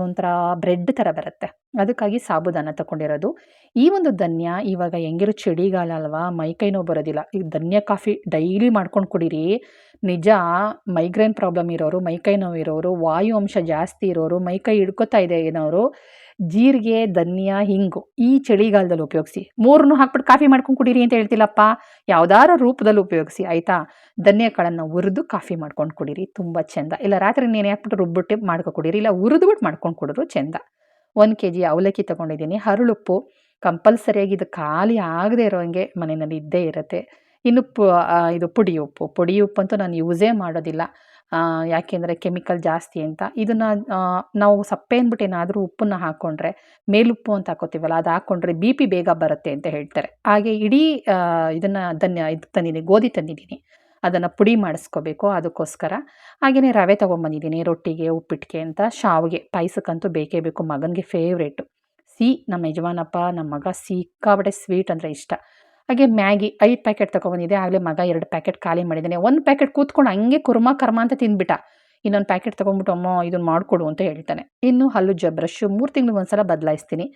ಒಂಥರ ಬ್ರೆಡ್ ಥರ ಬರುತ್ತೆ. ಅದಕ್ಕಾಗಿ ಸಾಬುದಾನ ತಗೊಂಡಿರೋದು. ಈ ಒಂದು ಧನ್ಯ ಇವಾಗ ಹೆಂಗಿರೋ ಚಳಿಗಾಲ ಅಲ್ವಾ? ಮೈಕೈ ನೋವು ಬರೋದಿಲ್ಲ. ಈಗ ಧನ್ಯ ಕಾಫಿ ಡೈಲಿ ಮಾಡ್ಕೊಂಡು ಕುಡೀರಿ. ನಿಜ ಮೈಗ್ರೇನ್ ಪ್ರಾಬ್ಲಮ್ ಇರೋರು ಮೈಕೈ ನೋವು ಇರೋರು ವಾಯು ಅಂಶ ಜಾಸ್ತಿ ಇರೋರು ಮೈಕೈ ಹಿಡ್ಕೊತಾ ಇದೆ ಏನವರು ಜೀರಿಗೆ, ಧನ್ಯ, ಹಿಂಗು ಈ ಚಳಿಗಾಲದಲ್ಲಿ ಉಪಯೋಗಿಸಿ. ಮೂರನ್ನು ಹಾಕ್ಬಿಟ್ಟು ಕಾಫಿ ಮಾಡ್ಕೊಂಡು ಕುಡೀರಿ ಅಂತ ಹೇಳ್ತಿಲ್ಲಪ್ಪ. ಯಾವ್ದಾರ ರೂಪದಲ್ಲಿ ಉಪಯೋಗಿಸಿ, ಆಯಿತಾ? ಕಾಳನ್ನು ಹುರಿದು ಕಾಫಿ ಮಾಡ್ಕೊಂಡು ಕುಡೀರಿ, ತುಂಬ ಚೆಂದ. ಇಲ್ಲ ರಾತ್ರಿ ನೀನು ಹಾಕ್ಬಿಟ್ಟು ರುಬ್ಬಿಟ್ಟು ಮಾಡ್ಕೊ ಕುಡೀರಿ, ಇಲ್ಲ ಹುರಿದ್ಬಿಟ್ಟು ಮಾಡ್ಕೊಂಡು ಕುಡಿದ್ರು ಚೆಂದ. ಒಂದು ಕೆ ಜಿ ಅವಲಕ್ಕಿ ತೊಗೊಂಡಿದ್ದೀನಿ, ಹರಳುಪ್ಪು ಕಂಪಲ್ಸರಿಯಾಗಿ ಇದು ಖಾಲಿ ಆಗದೆ ಇರೋಂಗೆ ಮನೆಯಲ್ಲಿ ಇದ್ದೇ ಇರುತ್ತೆ. ಇನ್ನು ಪು ಇದು ಪುಡಿ ಉಪ್ಪು ಪುಡಿ ಉಪ್ಪಂತೂ ನಾನು ಯೂಸೇ ಮಾಡೋದಿಲ್ಲ. ಯಾಕೆಂದರೆ ಕೆಮಿಕಲ್ ಜಾಸ್ತಿ ಅಂತ. ಇದನ್ನು ನಾವು ಸಪ್ಪೆ ಅಂದ್ಬಿಟ್ಟು ಏನಾದರೂ ಉಪ್ಪನ್ನು ಹಾಕ್ಕೊಂಡ್ರೆ ಮೇಲುಪ್ಪು ಅಂತ ಹಾಕೋತೀವಲ್ಲ, ಅದು ಹಾಕ್ಕೊಂಡ್ರೆ ಬಿ ಪಿ ಬೇಗ ಬರುತ್ತೆ ಅಂತ ಹೇಳ್ತಾರೆ. ಹಾಗೆ ಇಡೀ ಇದನ್ನು ಧನ್ಯ, ಇದು ತಂದಿದ್ದೀನಿ ಗೋಧಿ ತಂದಿದ್ದೀನಿ ಅದನ್ನು ಪುಡಿ ಮಾಡಿಸ್ಕೋಬೇಕು ಅದಕ್ಕೋಸ್ಕರ. ಹಾಗೆಯೇ ರವೆ ತೊಗೊಂಬಂದಿದ್ದೀನಿ ರೊಟ್ಟಿಗೆ ಉಪ್ಪಿಟ್ಟಿಗೆ ಅಂತ. ಶಾವಿಗೆ, ಪಾಯಸಕ್ಕಂತೂ ಬೇಕೇ ಬೇಕು, ಮಗನಿಗೆ ಫೇವ್ರೇಟು ಸಿಹಿ ನಮ್ಮ ಯಜಮಾನಪ್ಪ, ನಮ್ಮ ಮಗ ಸಿಕ್ಕಾಬಟ್ಟೆ ಸ್ವೀಟ್ ಅಂದರೆ ಇಷ್ಟ. ಹಾಗೆ ಮ್ಯಾಗಿ ಐದು ಪ್ಯಾಕೆಟ್ ತೊಗೊಬಂದಿದ್ದೆ ಆಗಲೇ ಮಗ ಎರಡು ಪ್ಯಾಕೆಟ್ ಖಾಲಿ ಮಾಡಿದ್ದಾನೆ ಒಂದು ಪ್ಯಾಕೆಟ್ ಕೂತ್ಕೊಂಡು ಹಂಗೆ ಕುರ್ಮ ಕರ್ಮ ಅಂತ ತಿಂದ್ಬಿಟ್ಟ. ಇನ್ನೊಂದು ಪ್ಯಾಕೆಟ್ ತೊಗೊಂಬಿಟ್ಟು ಅಮ್ಮ ಇದನ್ನು ಮಾಡಿಕೊಡು ಅಂತ ಹೇಳ್ತಾನೆ. ಇನ್ನು ಹಲ್ಲು ಜ ಬ್ರಷ್ ಮೂರು ತಿಂಗ್ಳಿಗೆ ಒಂದು ಸಲ ಬದಲಾಯಿಸ್ತೀನಿ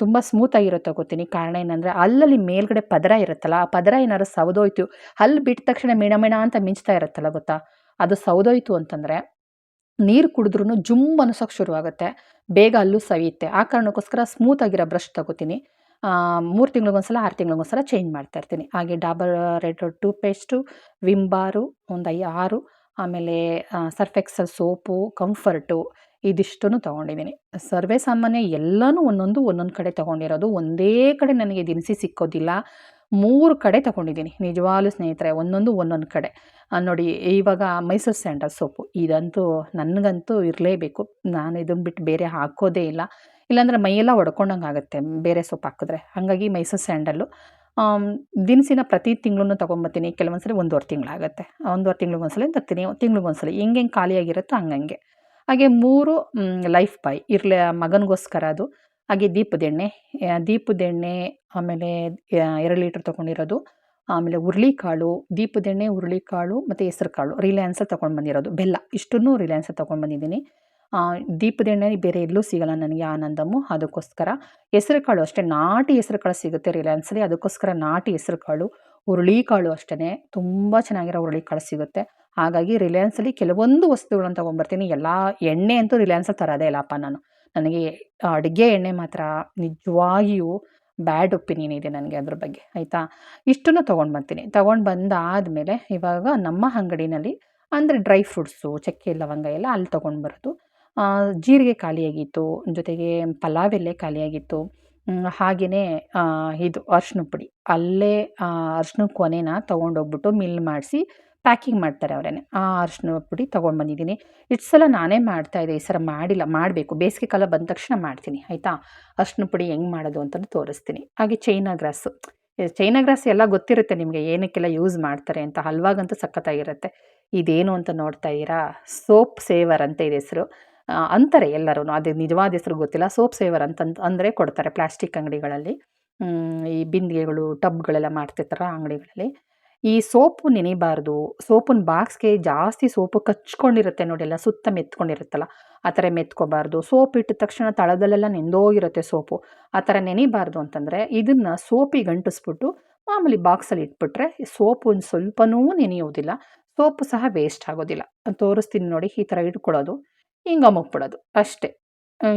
ತುಂಬ ಸ್ಮೂತಾಗಿರೋ ತಗೋತೀನಿ ಕಾರಣ ಏನಂದರೆ ಅಲ್ಲಲ್ಲಿ ಮೇಲ್ಗಡೆ ಪದರ ಇರುತ್ತಲ್ಲ, ಆ ಪದರ ಏನಾದ್ರು ಸೌದೋಯ್ತು ಹಲ್ಲು ಬಿಟ್ಟ ತಕ್ಷಣ ಮಿಣ ಮಿಣ ಅಂತ ಮಿಂಚ್ತಾ ಇರುತ್ತಲ್ಲ ಗೊತ್ತಾ? ಅದು ಸೌದೋಯ್ತು ಅಂತಂದರೆ ನೀರು ಕುಡಿದ್ರೂ ಜುಮ್ ಅನ್ಸೋಕೆ ಶುರುವಾಗುತ್ತೆ. ಬೇಗ ಅಲ್ಲೂ ಸವಿಯುತ್ತೆ. ಆ ಕಾರಣಕ್ಕೋಸ್ಕರ ಸ್ಮೂತಾಗಿರೋ ಬ್ರಷ್ ತೊಗೋತೀನಿ. ಮೂರು ತಿಂಗಳಿಗೊಂದ್ಸಲ, ಆರು ತಿಂಗಳಿಗೊಂದ್ಸಲ ಚೇಂಜ್ ಮಾಡ್ತಾ ಇರ್ತೀನಿ. ಹಾಗೆ Dabur red toothpaste Vim bar, ಒಂದು ಐ ಆರು, ಆಮೇಲೆ ಸರ್ಫೆಕ್ಸಲ್ ಸೋಪು, ಕಂಫರ್ಟು, ಇದಿಷ್ಟನ್ನು ತೊಗೊಂಡಿದ್ದೀನಿ. ಸರ್ವೇ ಸಾಮಾನ್ಯ ಎಲ್ಲನೂ ಒಂದೊಂದು ಒಂದೊಂದು ಕಡೆ ತೊಗೊಂಡಿರೋದು. ಒಂದೇ ಕಡೆ ನನಗೆ ದಿನಸಿ ಸಿಕ್ಕೋದಿಲ್ಲ. ಮೂರು ಕಡೆ ತೊಗೊಂಡಿದ್ದೀನಿ. ನಿಜವಾಗ್ಲೂ ಸ್ನೇಹಿತರೆ, ಒಂದೊಂದು ಒಂದೊಂದು ಕಡೆ. ನೋಡಿ, ಇವಾಗ ಮೈಸೂರು ಸ್ಯಾಂಡಲ್ ಸೋಪು. ಇದಂತೂ, ನನಗಂತೂ ಇರಲೇಬೇಕು. ನಾನು ಇದನ್ನು ಬಿಟ್ಟು ಬೇರೆ ಹಾಕೋದೇ ಇಲ್ಲ. ಇಲ್ಲಾಂದರೆ ಮೈಯೆಲ್ಲ ಒಡ್ಕೊಂಡಂಗೆ ಆಗುತ್ತೆ ಬೇರೆ ಸೊಪ್ಪು ಹಾಕಿದ್ರೆ. ಹಾಗಾಗಿ ಮೈಸೂರು ಸ್ಯಾಂಡಲ್ಲು. ದಿನಸಿನ ಪ್ರತಿ ತಿಂಗಳೂ ತೊಗೊಂಬತ್ತೀನಿ. ಕೆಲವೊಂದು ಸಲ ಒಂದೂವರೆ ತಿಂಗಳಾಗುತ್ತೆ. ಒಂದೂವರೆ ತಿಂಗ್ಳಿಗೊಂದ್ಸಲ ತರ್ತೀನಿ ತಿಂಗ್ಳಿಗೊಂದ್ಸಲ ಹೆಂಗೆ ಹೆಂಗೆ ಖಾಲಿಯಾಗಿರುತ್ತೋ ಹಂಗಂಗೆ. ಹಾಗೆ ಮೂರು ಲೈಫ್ ಬಾಯ್ ಇರಲಿ ಮಗನಿಗೋಸ್ಕರ ಅದು. ಹಾಗೆ ದೀಪದ ಎಣ್ಣೆ. ದೀಪದ ಎಣ್ಣೆ, ಆಮೇಲೆ ಎರಡು ಲೀಟ್ರ್ ತೊಗೊಂಡಿರೋದು. ಆಮೇಲೆ ಹುರುಳಿಕಾಳು, ದೀಪದ ಎಣ್ಣೆ, ಹುರುಳಿಕಾಳು ಮತ್ತು ಹೆಸ್ರು ಕಾಳು ರಿಲಯನ್ಸಲ್ಲಿ ತೊಗೊಂಡು ಬಂದಿರೋದು. ಬೆಲ್ಲ. ಇಷ್ಟನ್ನು ರಿಲಯನ್ಸಲ್ಲಿ ತೊಗೊಂಡು ಬಂದಿದ್ದೀನಿ. ದೀಪದ ಎಣ್ಣೆ ಬೇರೆ ಎಲ್ಲೂ ಸಿಗಲ್ಲ ನನಗೆ ಆನಂದಮು. ಅದಕ್ಕೋಸ್ಕರ ಹೆಸರುಕಾಳು ಅಷ್ಟೇ, ನಾಟಿ ಹೆಸರುಕಾಳು ಸಿಗುತ್ತೆ ರಿಲಯನ್ಸಲ್ಲಿ ಅದಕ್ಕೋಸ್ಕರ ನಾಟಿ ಹೆಸ್ರು ಕಾಳು ಹುರುಳಿಕಾಳು ಅಷ್ಟೇ ತುಂಬ ಚೆನ್ನಾಗಿರೋ ಹುರುಳಿಕಾಳು ಸಿಗುತ್ತೆ. ಹಾಗಾಗಿ ರಿಲಯನ್ಸಲ್ಲಿ ಕೆಲವೊಂದು ವಸ್ತುಗಳನ್ನು ತೊಗೊಂಬರ್ತೀನಿ. ಎಲ್ಲ ಎಣ್ಣೆ ಅಂತೂ ರಿಲಯನ್ಸಲ್ಲಿ ತರೋದೇ ಇಲ್ಲಪ್ಪ ನಾನು. ನನಗೆ ಅಡುಗೆ ಎಣ್ಣೆ ಮಾತ್ರ ನಿಜವಾಗಿಯೂ ಬ್ಯಾಡ್ ಒಪಿನಿಯನ್ ಇದೆ ನನಗೆ ಅದ್ರ ಬಗ್ಗೆ, ಆಯಿತಾ? ಇಷ್ಟನ್ನು ತೊಗೊಂಡು ಬರ್ತೀನಿ ತೊಗೊಂಡು ಬಂದಾದಮೇಲೆ ಇವಾಗ ನಮ್ಮ ಅಂಗಡಿನಲ್ಲಿ, ಅಂದರೆ ಡ್ರೈ ಫ್ರೂಟ್ಸು, ಚಕ್ಕೆ, ಲವಂಗ ಎಲ್ಲ ಅಲ್ಲಿ ತೊಗೊಂಡು ಬರೋದು. ಜೀರಿಗೆ ಖಾಲಿಯಾಗಿತ್ತು, ಜೊತೆಗೆ ಪಲಾವ್ ಎಲೆ ಖಾಲಿಯಾಗಿತ್ತು. ಹಾಗೆಯೇ ಇದು ಅರ್ಶಿನ ಪುಡಿ. ಅಲ್ಲೇ ಅರ್ಶಿನ ಕೊನೆನ ತೊಗೊಂಡೋಗ್ಬಿಟ್ಟು ಮಿಲ್ ಮಾಡಿಸಿ ಪ್ಯಾಕಿಂಗ್ ಮಾಡ್ತಾರೆ ಅವರೇನೆ. ಆ ಅರ್ಶಿನ ಪುಡಿ ತೊಗೊಂಡು ಬಂದಿದ್ದೀನಿ. ಇಷ್ಟು ಸಲ ನಾನೇ ಮಾಡ್ತಾ ಇದ್ದೆ, ಈ ಸಲ ಮಾಡಿಲ್ಲ, ಮಾಡಬೇಕು. ಬೇಸಿಗೆ ಕಾಲ ಬಂದ ತಕ್ಷಣ ಮಾಡ್ತೀನಿ, ಆಯಿತಾ? ಅರ್ಶಿನ ಪುಡಿ ಹೆಂಗೆ ಮಾಡೋದು ಅಂತಂದು ತೋರಿಸ್ತೀನಿ. ಹಾಗೆ ಚೈನಾ ಗ್ರಾಸು. ಚೈನಾ ಗ್ರಾಸ್ ಎಲ್ಲ ಗೊತ್ತಿರುತ್ತೆ ನಿಮಗೆ, ಏನಕ್ಕೆಲ್ಲ ಯೂಸ್ ಮಾಡ್ತಾರೆ ಅಂತ. ಹಲ್ವಾಗಂತೂ ಸಖತ್ತಾಗಿರುತ್ತೆ. ಇದೇನು ಅಂತ ನೋಡ್ತಾ ಇದ್ದೀರಾ? ಸೋಪ್ ಸೇವರ್ ಅಂತ ಇದೆ ಹೆಸರು. ಅಂತಾರೆ ಎಲ್ಲರೂ ಅದು ನಿಜವಾದ ಹೆಸರು ಗೊತ್ತಿಲ್ಲ. ಸೋಪ್ ಸೇವರ್ ಅಂತ ಅಂದರೆ ಕೊಡ್ತಾರೆ ಪ್ಲಾಸ್ಟಿಕ್ ಅಂಗಡಿಗಳಲ್ಲಿ. ಈ ಬಿಂದಿಗೆಗಳು, ಟಬ್ಗಳೆಲ್ಲ ಮಾಡ್ತಿರ್ತಾರ ಅಂಗಡಿಗಳಲ್ಲಿ. ಈ ಸೋಪು ನೆನಿಬಾರ್ದು. ಸೋಪಿನ ಬಾಕ್ಸ್ಗೆ ಜಾಸ್ತಿ ಸೋಪು ಕಚ್ಕೊಂಡಿರುತ್ತೆ ನೋಡಿ, ಎಲ್ಲ ಸುತ್ತ ಮೆತ್ಕೊಂಡಿರುತ್ತಲ್ಲ, ಆ ಥರ ಮೆತ್ಕೋಬಾರ್ದು. ಸೋಪ್ ಇಟ್ಟ ತಕ್ಷಣ ತಳದಲ್ಲೆಲ್ಲ ನೆಂದೋಗಿರುತ್ತೆ ಸೋಪು. ಆ ಥರ ನೆನಿಬಾರ್ದು ಅಂತಂದರೆ ಇದನ್ನು ಸೋಪಿಗೆ ಅಂಟಿಸ್ಬಿಟ್ಟು ಮಾಮೂಲಿ ಬಾಕ್ಸಲ್ಲಿ ಇಟ್ಬಿಟ್ರೆ ಸೋಪು ಒಂದು ಸ್ವಲ್ಪನೂ ನೆನೆಯೋದಿಲ್ಲ. ಸೋಪು ಸಹ ವೇಸ್ಟ್ ಆಗೋದಿಲ್ಲ. ತೋರಿಸ್ತೀನಿ ನೋಡಿ ಈ ಥರ ಇಟ್ಕೊಳ್ಳೋದು. ಹಿಂಗೆ ಅಮುಕ್ಬಿಡೋದು ಅಷ್ಟೇ.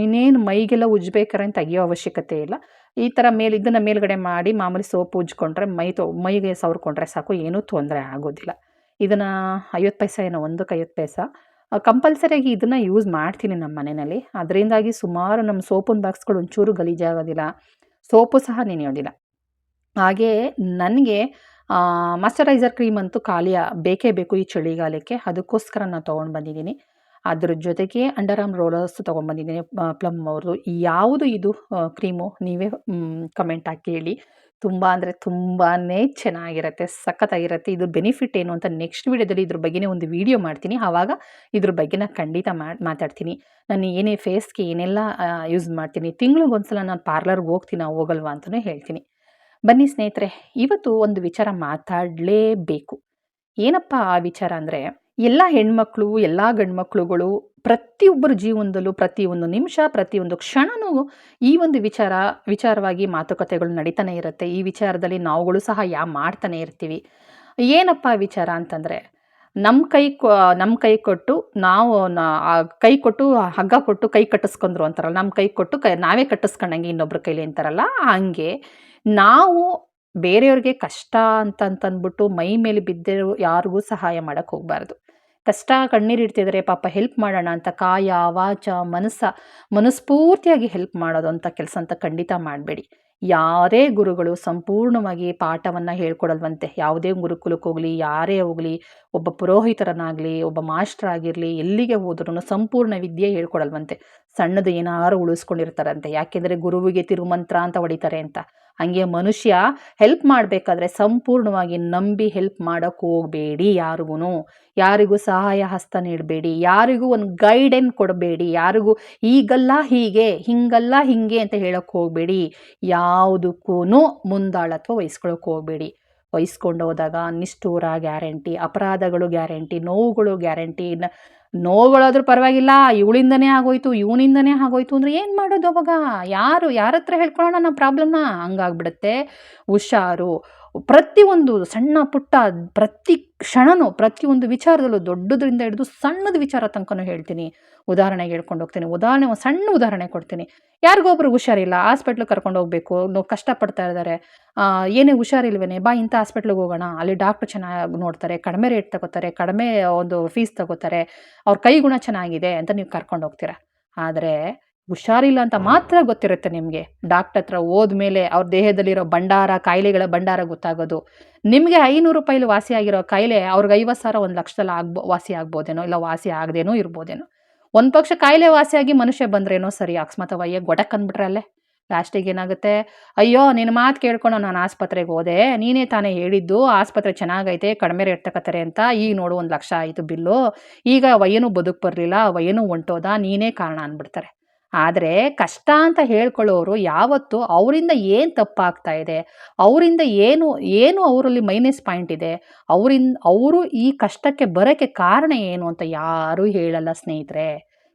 ಇನ್ನೇನು ಮೈಗೆಲ್ಲ ಉಜ್ಬೇಕಾರೆ ತೆಗಿಯೋ ಅವಶ್ಯಕತೆ ಇಲ್ಲ. ಈ ಥರ ಮೇಲೆ ಇದನ್ನು ಮೇಲ್ಗಡೆ ಮಾಡಿ ಮಾಮೂಲಿ ಸೋಪ್ ಉಜ್ಕೊಂಡ್ರೆ ಮೈ ತೊ, ಮೈಗೆ ಸವರ್ಕೊಂಡ್ರೆ ಸಾಕು, ಏನೂ ತೊಂದರೆ ಆಗೋದಿಲ್ಲ. ಇದನ್ನು ಐವತ್ತು ಪೈಸ ಏನೋ, ಒಂದಕ್ಕೆ ಐವತ್ತು ಪೈಸೆ. ಕಂಪಲ್ಸರಿಯಾಗಿ ಇದನ್ನು ಯೂಸ್ ಮಾಡ್ತೀನಿ ನಮ್ಮ ಮನೆಯಲ್ಲಿ. ಅದರಿಂದಾಗಿ ಸುಮಾರು ನಮ್ಮ ಸೋಪಿನ ಬಾಕ್ಸ್ಗಳು ಒಂಚೂರು ಗಲೀಜಾಗೋದಿಲ್ಲ. ಸೋಪು ಸಹ ನೆನೆಯೋದಿಲ್ಲ. ಹಾಗೇ ನನಗೆ ಮಾಯಶ್ಚರೈಸರ್ ಕ್ರೀಮ್ ಅಂತೂ ಖಾಲಿಯ, ಬೇಕೇ ಬೇಕು ಈ ಚಳಿಗಾಲಕ್ಕೆ. ಅದಕ್ಕೋಸ್ಕರ ನಾನು ತೊಗೊಂಡು ಬಂದಿದ್ದೀನಿ. ಅದ್ರ ಜೊತೆಗೆ ಅಂಡರ್ ಆಮ್ ರೋಲರ್ಸ್ ತೊಗೊಂಡ್ಬಂದಿದ್ದೀನಿ. ಪ್ಲಮ್ ಅವ್ರದ್ದು ಯಾವುದು ಇದು ಕ್ರೀಮು? ನೀವೇ ಕಮೆಂಟ್ ಹಾಕಿ ಹೇಳಿ. ತುಂಬ ಅಂದರೆ ತುಂಬಾ ಚೆನ್ನಾಗಿರುತ್ತೆ, ಸಖತ್ತಾಗಿರುತ್ತೆ. ಇದು ಬೆನಿಫಿಟ್ ಏನು ಅಂತ ನೆಕ್ಸ್ಟ್ ವೀಡಿಯೋದಲ್ಲಿ ಇದ್ರ ಬಗ್ಗೆನೇ ಒಂದು ವಿಡಿಯೋ ಮಾಡ್ತೀನಿ. ಆವಾಗ ಇದ್ರ ಬಗ್ಗೆ ನಾನು ಖಂಡಿತ ಮಾತಾಡ್ತೀನಿ. ನಾನು ಏನೇ ಫೇಸ್ಗೆ ಏನೆಲ್ಲ ಯೂಸ್ ಮಾಡ್ತೀನಿ, ತಿಂಗಳಿಗೊಂದ್ಸಲ ನಾನು ಪಾರ್ಲರ್ಗೆ ಹೋಗ್ತೀನ ಹೋಗಲ್ವಾ ಅಂತಲೂ ಹೇಳ್ತೀನಿ. ಬನ್ನಿ ಸ್ನೇಹಿತರೆ, ಇವತ್ತು ಒಂದು ವಿಚಾರ ಮಾತಾಡಲೇಬೇಕು. ಏನಪ್ಪ ಆ ವಿಚಾರ ಅಂದರೆ ಎಲ್ಲ ಹೆಣ್ಮಕ್ಳು, ಎಲ್ಲ ಗಂಡ್ಮಕ್ಳುಗಳು ಪ್ರತಿಯೊಬ್ಬರ ಜೀವನದಲ್ಲೂ ಪ್ರತಿಯೊಂದು ನಿಮಿಷ, ಪ್ರತಿಯೊಂದು ಕ್ಷಣನೂ ಈ ಒಂದು ವಿಚಾರ, ವಿಚಾರವಾಗಿ ಮಾತುಕತೆಗಳು ನಡೀತಾನೆ ಇರುತ್ತೆ. ಈ ವಿಚಾರದಲ್ಲಿ ನಾವುಗಳು ಸಹ ಯಾ ಮಾಡ್ತಾನೆ ಇರ್ತೀವಿ. ಏನಪ್ಪ ವಿಚಾರ ಅಂತಂದರೆ ನಮ್ಮ ಕೈ ನಮ್ಮ ಕೈ ಕೊಟ್ಟು ನಾವು ಕೈ ಕೊಟ್ಟು ಹಗ್ಗ ಕೊಟ್ಟು ಕೈ ಕಟ್ಟಿಸ್ಕೊಂಡ್ರು ಅಂತಾರಲ್ಲ ನಮ್ಮ ಕೈ ಕೊಟ್ಟು ಕೈ, ನಾವೇ ಕಟ್ಟಿಸ್ಕೊಂಡಂಗೆ ಇನ್ನೊಬ್ರ ಕೈಲಿ ಅಂತಾರಲ್ಲ, ಹಂಗೆ ನಾವು ಬೇರೆಯವ್ರಿಗೆ ಕಷ್ಟ ಅಂತ ಅಂತಂದ್ಬಿಟ್ಟು ಮೈ ಮೇಲೆ ಬಿದ್ದಿರೋ ಯಾರಿಗೂ ಸಹಾಯ ಮಾಡೋಕ್ಕೆ ಹೋಗಬಾರ್ದು. ಕಷ್ಟ ಕಣ್ಣೀರಿಡ್ತಿದ್ದಾರೆ ಪಾಪ ಹೆಲ್ಪ್ ಮಾಡೋಣ ಅಂತ ಕಾಯ, ವಾಚ, ಮನಸ್ಸ ಮನಸ್ಫೂರ್ತಿಯಾಗಿ ಹೆಲ್ಪ್ ಮಾಡೋದು ಅಂತ ಕೆಲಸ ಅಂತ ಖಂಡಿತ ಮಾಡಬೇಡಿ. ಯಾರೇ ಗುರುಗಳು ಸಂಪೂರ್ಣವಾಗಿ ಪಾಠವನ್ನು ಹೇಳ್ಕೊಡಲ್ವಂತೆ, ಯಾವುದೇ ಗುರುಕುಲಕ್ಕೆ ಹೋಗಲಿ, ಯಾರೇ ಹೋಗಲಿ, ಒಬ್ಬ ಪುರೋಹಿತರನ್ನಾಗಲಿ, ಒಬ್ಬ ಮಾಸ್ಟರ್ ಆಗಿರಲಿ, ಎಲ್ಲಿಗೆ ಹೋದ್ರೂ ಸಂಪೂರ್ಣ ವಿದ್ಯೆ ಹೇಳ್ಕೊಡಲ್ವಂತೆ. ಸಣ್ಣದು ಏನಾದ್ರು ಉಳಿಸ್ಕೊಂಡಿರ್ತಾರಂತೆ, ಯಾಕೆಂದರೆ ಗುರುವಿಗೆ ತಿರುಮಂತ್ರ ಅಂತ ಹೊಡಿತಾರೆ ಅಂತ. ಹಂಗೆ ಮನುಷ್ಯ ಹೆಲ್ಪ್ ಮಾಡಬೇಕಾದ್ರೆ ಸಂಪೂರ್ಣವಾಗಿ ನಂಬಿ ಹೆಲ್ಪ್ ಮಾಡೋಕ್ಕೆ ಹೋಗಬೇಡಿ ಯಾರಿಗೂ ಯಾರಿಗೂ ಸಹಾಯ ಹಸ್ತ ನೀಡಬೇಡಿ. ಯಾರಿಗೂ ಒಂದು ಗೈಡೆನ್ ಕೊಡಬೇಡಿ. ಯಾರಿಗೂ ಈಗಲ್ಲ ಹೀಗೆ, ಹಿಂಗಲ್ಲ ಹಿಂಗೆ ಅಂತ ಹೇಳೋಕ್ಕೆ ಹೋಗಬೇಡಿ. ಯಾವುದಕ್ಕೂ ಮುಂದಾಳತ್ವ ವಹಿಸ್ಕೊಳಕ್ಕೆ ಹೋಗಬೇಡಿ. ವಹಿಸ್ಕೊಂಡು ಹೋದಾಗ ನಿಷ್ಠೂರ ಗ್ಯಾರಂಟಿ ಅಪರಾಧಗಳು ಗ್ಯಾರಂಟಿ ನೋವುಗಳು ಗ್ಯಾರಂಟಿ ನೋವುಗಳಾದ್ರೂ ಪರವಾಗಿಲ್ಲ, ಇವಳಿಂದನೇ ಆಗೋಯ್ತು, ಇವನಿಂದನೇ ಆಗೋಯ್ತು ಅಂದರೆ ಏನು ಮಾಡೋದು ಅವಾಗ? ಯಾರು ಯಾರ ಹತ್ರ ಹೇಳ್ಕೊಳ್ಳೋಣ ನಮ್ಮ ಪ್ರಾಬ್ಲಮ್ನ ಹಂಗಾಗ್ಬಿಡುತ್ತೆ. ಹುಷಾರು. ಪ್ರತಿಯೊಂದು ಸಣ್ಣ ಪುಟ್ಟ ಪ್ರತಿ ಕ್ಷಣನೂ, ಪ್ರತಿಯೊಂದು ವಿಚಾರದಲ್ಲೂ ದೊಡ್ಡದ್ರಿಂದ ಹಿಡಿದು ಸಣ್ಣದ ವಿಚಾರ ತನಕನೂ ಹೇಳ್ತೀನಿ. ಉದಾಹರಣೆಗೆ ಹೇಳ್ಕೊಂಡು ಹೋಗ್ತೀನಿ. ಉದಾಹರಣೆ, ಒಂದು ಸಣ್ಣ ಉದಾಹರಣೆ ಕೊಡ್ತೀನಿ. ಯಾರಿಗೊಬ್ರು ಹುಷಾರಿಲ್ಲ. ಹಾಸ್ಪಿಟ್ಲಿಗೆ ಕರ್ಕೊಂಡು ಹೋಗ್ಬೇಕು. ನೋ- ಕಷ್ಟಪಡ್ತಾ ಇದ್ದಾರೆ. ಏನೇ ಹುಷಾರಿಲ್ವೇನೆ, ಬಾ, ಇಂಥ ಹಾಸ್ಪಿಟ್ಲಿಗೆ ಹೋಗೋಣ. ಅಲ್ಲಿ ಡಾಕ್ಟ್ರ್ ಚೆನ್ನಾಗಿ ನೋಡ್ತಾರೆ. ಕಡಿಮೆ ರೇಟ್ ತಗೋತಾರೆ. ಕಡಿಮೆ ಒಂದು ಫೀಸ್ ತಗೋತಾರೆ. ಅವ್ರ ಕೈಗುಣ ಚೆನ್ನಾಗಿದೆ ಅಂತ ನೀವು ಕರ್ಕೊಂಡು ಹೋಗ್ತೀರಾ. ಆದರೆ ಹುಷಾರಿಲ್ಲ ಅಂತ ಮಾತ್ರ ಗೊತ್ತಿರುತ್ತೆ ನಿಮಗೆ. ಡಾಕ್ಟರ್ ಹತ್ರ ಹೋದ್ಮೇಲೆ ಅವ್ರ ದೇಹದಲ್ಲಿರೋ ಭಂಡಾರ ಕಾಯಿಲೆಗಳ ಭಂಡಾರ ಗೊತ್ತಾಗೋದು. ನಿಮಗೆ ಐನೂರು ರೂಪಾಯಿಲಿ ವಾಸಿ ಆಗಿರೋ ಕಾಯಿಲೆ ಅವ್ರಿಗೆ ಐವತ್ತು ಸಾವಿರ ಒಂದು ಲಕ್ಷದಲ್ಲಿ ಆಗ್ಬೋ ವಾಸಿ ಆಗ್ಬೋದೇನೋ ಇಲ್ಲ ವಾಸಿ ಆಗದೇನೋ ಇರ್ಬೋದೇನೋ. ಒಂದು ಪಕ್ಷ ಕಾಯಿಲೆ ವಾಸಿಯಾಗಿ ಮನುಷ್ಯ ಬಂದ್ರೇನೋ ಸರಿ ಅಕಸ್ಮಾತ್ ಅಯ್ಯ ಗೊಡಕ್ ಅಂದ್ಬಿಟ್ರೆ ಅಲ್ಲೇ. ಲಾಸ್ಟಿಗೆ ಏನಾಗುತ್ತೆ? ಅಯ್ಯೋ ನಿನ್ನ ಮಾತು ಕೇಳ್ಕೊಂಡು ನಾನು ಆಸ್ಪತ್ರೆಗೆ ಹೋದೆ. ನೀನೇ ತಾನೇ ಹೇಳಿದ್ದು ಆಸ್ಪತ್ರೆ ಚೆನ್ನಾಗೈತೆ ಕಡಿಮೆ ರೇಟ್ ತಗೋತಾರೆ ಅಂತ. ಈಗ ನೋಡು ಒಂದು ಲಕ್ಷ ಆಯಿತು ಬಿಲ್ಲು. ಈಗ ವಯ್ಯನೂ ಬದುಕು ಬರಲಿಲ್ಲ ವಯ್ಯನೂ ಹೊಂಟೋದ ನೀನೇ ಕಾರಣ ಅಂದ್ಬಿಡ್ತಾರೆ. ಆದರೆ ಕಷ್ಟ ಅಂತ ಹೇಳ್ಕೊಳ್ಳೋರು ಯಾವತ್ತು ಅವರಿಂದ ಏನು ತಪ್ಪಾಗ್ತಾ ಇದೆ? ಅವರಿಂದ ಏನು ಏನು ಅವರಲ್ಲಿ ಮೈನಸ್ ಪಾಯಿಂಟ್ ಇದೆ? ಅವರಿಂದ ಅವರು ಈ ಕಷ್ಟಕ್ಕೆ ಬರೋಕ್ಕೆ ಕಾರಣ ಏನು ಅಂತ ಯಾರೂ ಹೇಳಲ್ಲ ಸ್ನೇಹಿತರೆ.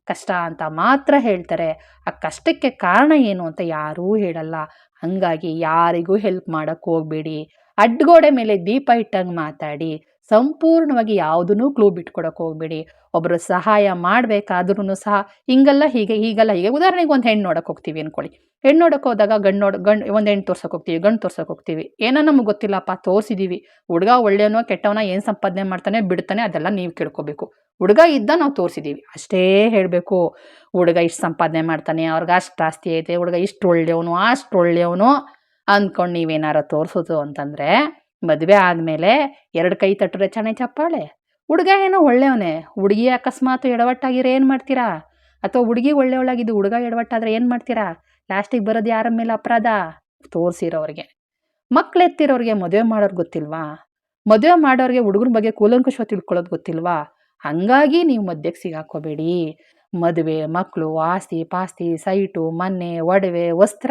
ಕಷ್ಟ ಅಂತ ಮಾತ್ರ ಹೇಳ್ತಾರೆ. ಆ ಕಷ್ಟಕ್ಕೆ ಕಾರಣ ಏನು ಅಂತ ಯಾರೂ ಹೇಳಲ್ಲ. ಹಾಗಾಗಿ ಯಾರಿಗೂ ಹೆಲ್ಪ್ ಮಾಡೋಕ್ಕೆ ಹೋಗಬೇಡಿ. ಅಡ್ಗೋಡೆ ಮೇಲೆ ದೀಪ ಇಟ್ಟಂಗೆ ಮಾತಾಡಿ. ಸಂಪೂರ್ಣವಾಗಿ ಯಾವುದನ್ನೂ ಕ್ಲೂ ಬಿಟ್ಕೊಡಕ್ಕೆ ಹೋಗ್ಬೇಡಿ. ಒಬ್ಬರು ಸಹಾಯ ಮಾಡಬೇಕಾದ್ರೂ ಸಹ ಹಿಂಗಲ್ಲ ಹೀಗೆ, ಹೀಗಲ್ಲ ಹೀಗೆ. ಉದಾಹರಣೆಗೆ ಒಂದು ಹೆಣ್ಣು ನೋಡಕ್ಕೆ ಹೋಗ್ತೀವಿ ಅಂದ್ಕೊಳ್ಳಿ ಹೆಣ್ಣು ನೋಡಕ್ಕೆ ಹೋದಾಗ ಗಂಡು ನೋಡ್, ಗಂಡು ಒಂದು ಹೆಣ್ಣು ತೋರ್ಸೋಕೆ ಹೋಗ್ತೀವಿ, ಗಂಡು ತೋರ್ಸೋಕೆ ಹೋಗ್ತೀವಿ. ಏನೋ ನಮ್ಗೆ ಗೊತ್ತಿಲ್ಲಪ್ಪ ತೋರಿಸಿದ್ದೀವಿ ಹುಡುಗ ಒಳ್ಳೆಯವನೋ ಕೆಟ್ಟವನ ಏನು ಸಂಪಾದನೆ ಮಾಡ್ತಾನೆ, ಬಿಡ್ತಾನೆ, ಅದೆಲ್ಲ ನೀವು ಕೇಳ್ಕೋಬೇಕು ಹುಡುಗ ಇದ್ದ ನಾವು ತೋರಿಸಿದ್ದೀವಿ ಅಷ್ಟೇ ಹೇಳಬೇಕು. ಹುಡುಗ ಇಷ್ಟು ಸಂಪಾದನೆ ಮಾಡ್ತಾನೆ, ಅವ್ರಿಗೆ ಅಷ್ಟು ಆಸ್ತಿ ಐತೆ, ಹುಡುಗ ಇಷ್ಟು ಒಳ್ಳೆಯವನು, ಅಷ್ಟು ಒಳ್ಳೆಯವನು ಅಂದ್ಕೊಂಡು ನೀವೇನಾರು ತೋರಿಸೋದು ಅಂತಂದರೆ ಮದುವೆ ಆದಮೇಲೆ ಎರಡು ಕೈ ತಟ್ಟರೆ ಚಣೆ ಚಪ್ಪಾಳೆ. ಹುಡುಗ ಏನೋ ಒಳ್ಳೆಯವನೇ. ಹುಡುಗಿ ಅಕಸ್ಮಾತ್ ಎಡವಟ್ಟಾಗಿರೋ ಏನು ಮಾಡ್ತೀರಾ? ಅಥವಾ ಹುಡುಗಿ ಒಳ್ಳೆಯವಳಾಗಿದ್ದು ಹುಡುಗ ಎಡವಟ್ಟಾದ್ರೆ ಏನು ಮಾಡ್ತೀರಾ? ಲಾಸ್ಟಿಗೆ ಬರೋದು ಯಾರ ಮೇಲೆ ಅಪರಾಧ? ತೋರಿಸಿರೋರಿಗೆ. ಮಕ್ಳು ಎತ್ತಿರೋರಿಗೆ ಮದುವೆ ಮಾಡೋರು ಗೊತ್ತಿಲ್ವಾ? ಮದುವೆ ಮಾಡೋರಿಗೆ ಹುಡುಗರ ಬಗ್ಗೆ ಕೂಲಂಕುಷ ತಿಳ್ಕೊಳ್ಳೋದು ಗೊತ್ತಿಲ್ವಾ? ಹಾಗಾಗಿ ನೀವು ಮಧ್ಯಕ್ಕೆ ಸಿಗಾಕೋಬೇಡಿ ಮದುವೆ ಮಕ್ಕಳು ಆಸ್ತಿ, ಪಾಸ್ತಿ, ಸೈಟು, ಮನೆ, ಒಡವೆ, ವಸ್ತ್ರ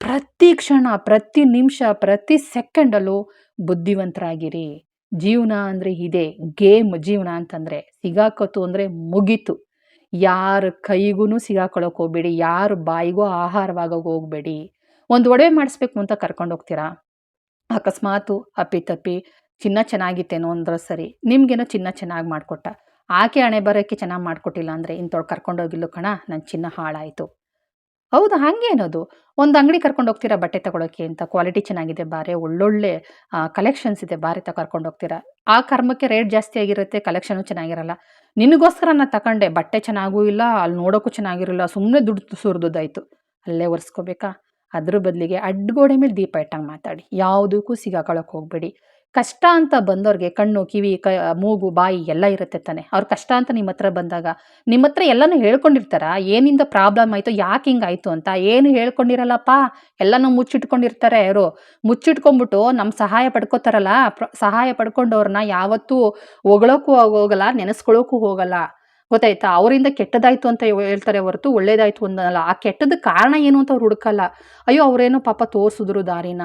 ಪ್ರತಿ ಕ್ಷಣ, ಪ್ರತಿ ನಿಮಿಷ, ಪ್ರತಿ ಸೆಕೆಂಡಲ್ಲೂ ಬುದ್ಧಿವಂತರಾಗಿರಿ. ಜೀವನ ಅಂದರೆ ಇದೆ, ಗೇಮ್ ಜೀವನ ಅಂತಂದರೆ ಸಿಗಾಕೋತು ಅಂದರೆ ಮುಗೀತು. ಯಾರ ಕೈಗೂ ಸಿಗಾಕೊಳ್ಳೋಕೆ ಹೋಗ್ಬೇಡಿ, ಯಾರ ಬಾಯಿಗೂ ಆಹಾರವಾಗೋಕೆ ಹೋಗ್ಬೇಡಿ. ಒಂದು ಒಡವೆ ಮಾಡಿಸ್ಬೇಕು ಅಂತ ಕರ್ಕೊಂಡು ಹೋಗ್ತೀರಾ? ಅಕಸ್ಮಾತು ಅಪ್ಪಿತಪ್ಪಿ ಚಿನ್ನ ಚೆನ್ನಾಗಿತ್ತೇನೋ ಅಂದ್ರೆ ಸರಿ, ನಿಮಗೇನೋ ಚಿನ್ನ ಚೆನ್ನಾಗಿ ಮಾಡಿಕೊಟ್ಟ. ಆಕೆ ಹಣೆ ಬರೋಕ್ಕೆ ಚೆನ್ನಾಗಿ ಮಾಡಿಕೊಟ್ಟಿಲ್ಲ ಅಂದರೆ ಇಂಥವ್ಳು ಕರ್ಕೊಂಡೋಗಿಲ್ಲ ಕಣ ನನ್ನ ಚಿನ್ನ ಹಾಳಾಯಿತು. ಹೌದು ಹಾಗೇನದು ಒಂದು ಅಂಗಡಿ ಕರ್ಕೊಂಡು ಹೋಗ್ತೀರಾ ಬಟ್ಟೆ ತಗೊಳಕ್ಕೆ ಅಂತ? ಕ್ವಾಲಿಟಿ ಚೆನ್ನಾಗಿದೆ, ಬಾರೆ ಒಳ್ಳೊಳ್ಳೆ ಕಲೆಕ್ಷನ್ಸ್ ಇದೆ ಬಾರೆ ಕರ್ಕೊಂಡು ಹೋಗ್ತೀರಾ? ಆ ಕರ್ಮಕ್ಕೆ ರೇಟ್ ಜಾಸ್ತಿ ಆಗಿರುತ್ತೆ ಕಲೆಕ್ಷನು ಚೆನ್ನಾಗಿರಲ್ಲ. ನಿನಗೋಸ್ಕರ ನಾನು ತಗೊಂಡೆ ಬಟ್ಟೆ ಚೆನ್ನಾಗೂ ಇಲ್ಲ, ಅಲ್ಲಿ ನೋಡೋಕ್ಕೂ ಚೆನ್ನಾಗಿರಲ್ಲ ಸುಮ್ಮನೆ ದುಡ್ಡು ಸುರಿದುದಾಯಿತು. ಅಲ್ಲೇ ಒರೆಸ್ಕೋಬೇಕಾ? ಅದ್ರ ಬದಲಿಗೆ ಅಡ್ಗೋಡೆ ಮೇಲೆ ದೀಪ ಇಟ್ಟಂಗೆ ಮಾತಾಡಿ. ಯಾವುದಕ್ಕೂ ಸಿಗಾಕೊಳ್ಳೋಕೆ ಹೋಗಬೇಡಿ. ಕಷ್ಟ ಅಂತ ಬಂದವ್ರಿಗೆ ಕಣ್ಣು, ಕಿವಿ, ಕ, ಮೂಗು, ಬಾಯಿ ಎಲ್ಲ ಇರುತ್ತೆ ತಾನೆ. ಅವ್ರ ಕಷ್ಟ ಅಂತ ನಿಮ್ಮ ಹತ್ರ ಬಂದಾಗ, ನಿಮ್ಮ ಹತ್ರ ಎಲ್ಲನೂ ಹೇಳ್ಕೊಂಡಿರ್ತಾರ? ಏನಿಂದ ಪ್ರಾಬ್ಲಮ್ ಆಯಿತು? ಯಾಕೆ ಹಿಂಗಾಯ್ತು ಅಂತ? ಏನು ಹೇಳ್ಕೊಂಡಿರಲ್ಲಪ್ಪ? ಎಲ್ಲನೂ ಮುಚ್ಚಿಟ್ಕೊಂಡಿರ್ತಾರೆ ಅವರು ಮುಚ್ಚಿಟ್ಕೊಂಡ್ಬಿಟ್ಟು ನಮ್ಮ ಸಹಾಯ ಪಡ್ಕೋತಾರಲ್ಲ? ಸಹಾಯ ಪಡ್ಕೊಂಡವ್ರನ್ನ ಯಾವತ್ತೂ ಹೊಗಳೋಕ್ಕೂ ಹೋಗಲ್ಲ ನೆನೆಸ್ಕೊಳ್ಳೋಕ್ಕೂ ಹೋಗಲ್ಲ. ಗೊತ್ತಾಯ್ತಾ? ಅವರಿಂದ ಕೆಟ್ಟದಾಯ್ತು ಅಂತ ಹೇಳ್ತಾರೆ ಹೊರತು ಒಳ್ಳೇದಾಯ್ತು ಅನ್ನಲ್ಲ ಆ ಕೆಟ್ಟದ ಕಾರಣ ಏನು ಅಂತ ಅವ್ರು ಹುಡುಕಲ್ಲ. ಅಯ್ಯೋ, ಅವರೇನೋ ಪಾಪ ತೋರಿಸಿದ್ರು ದಾರಿನ.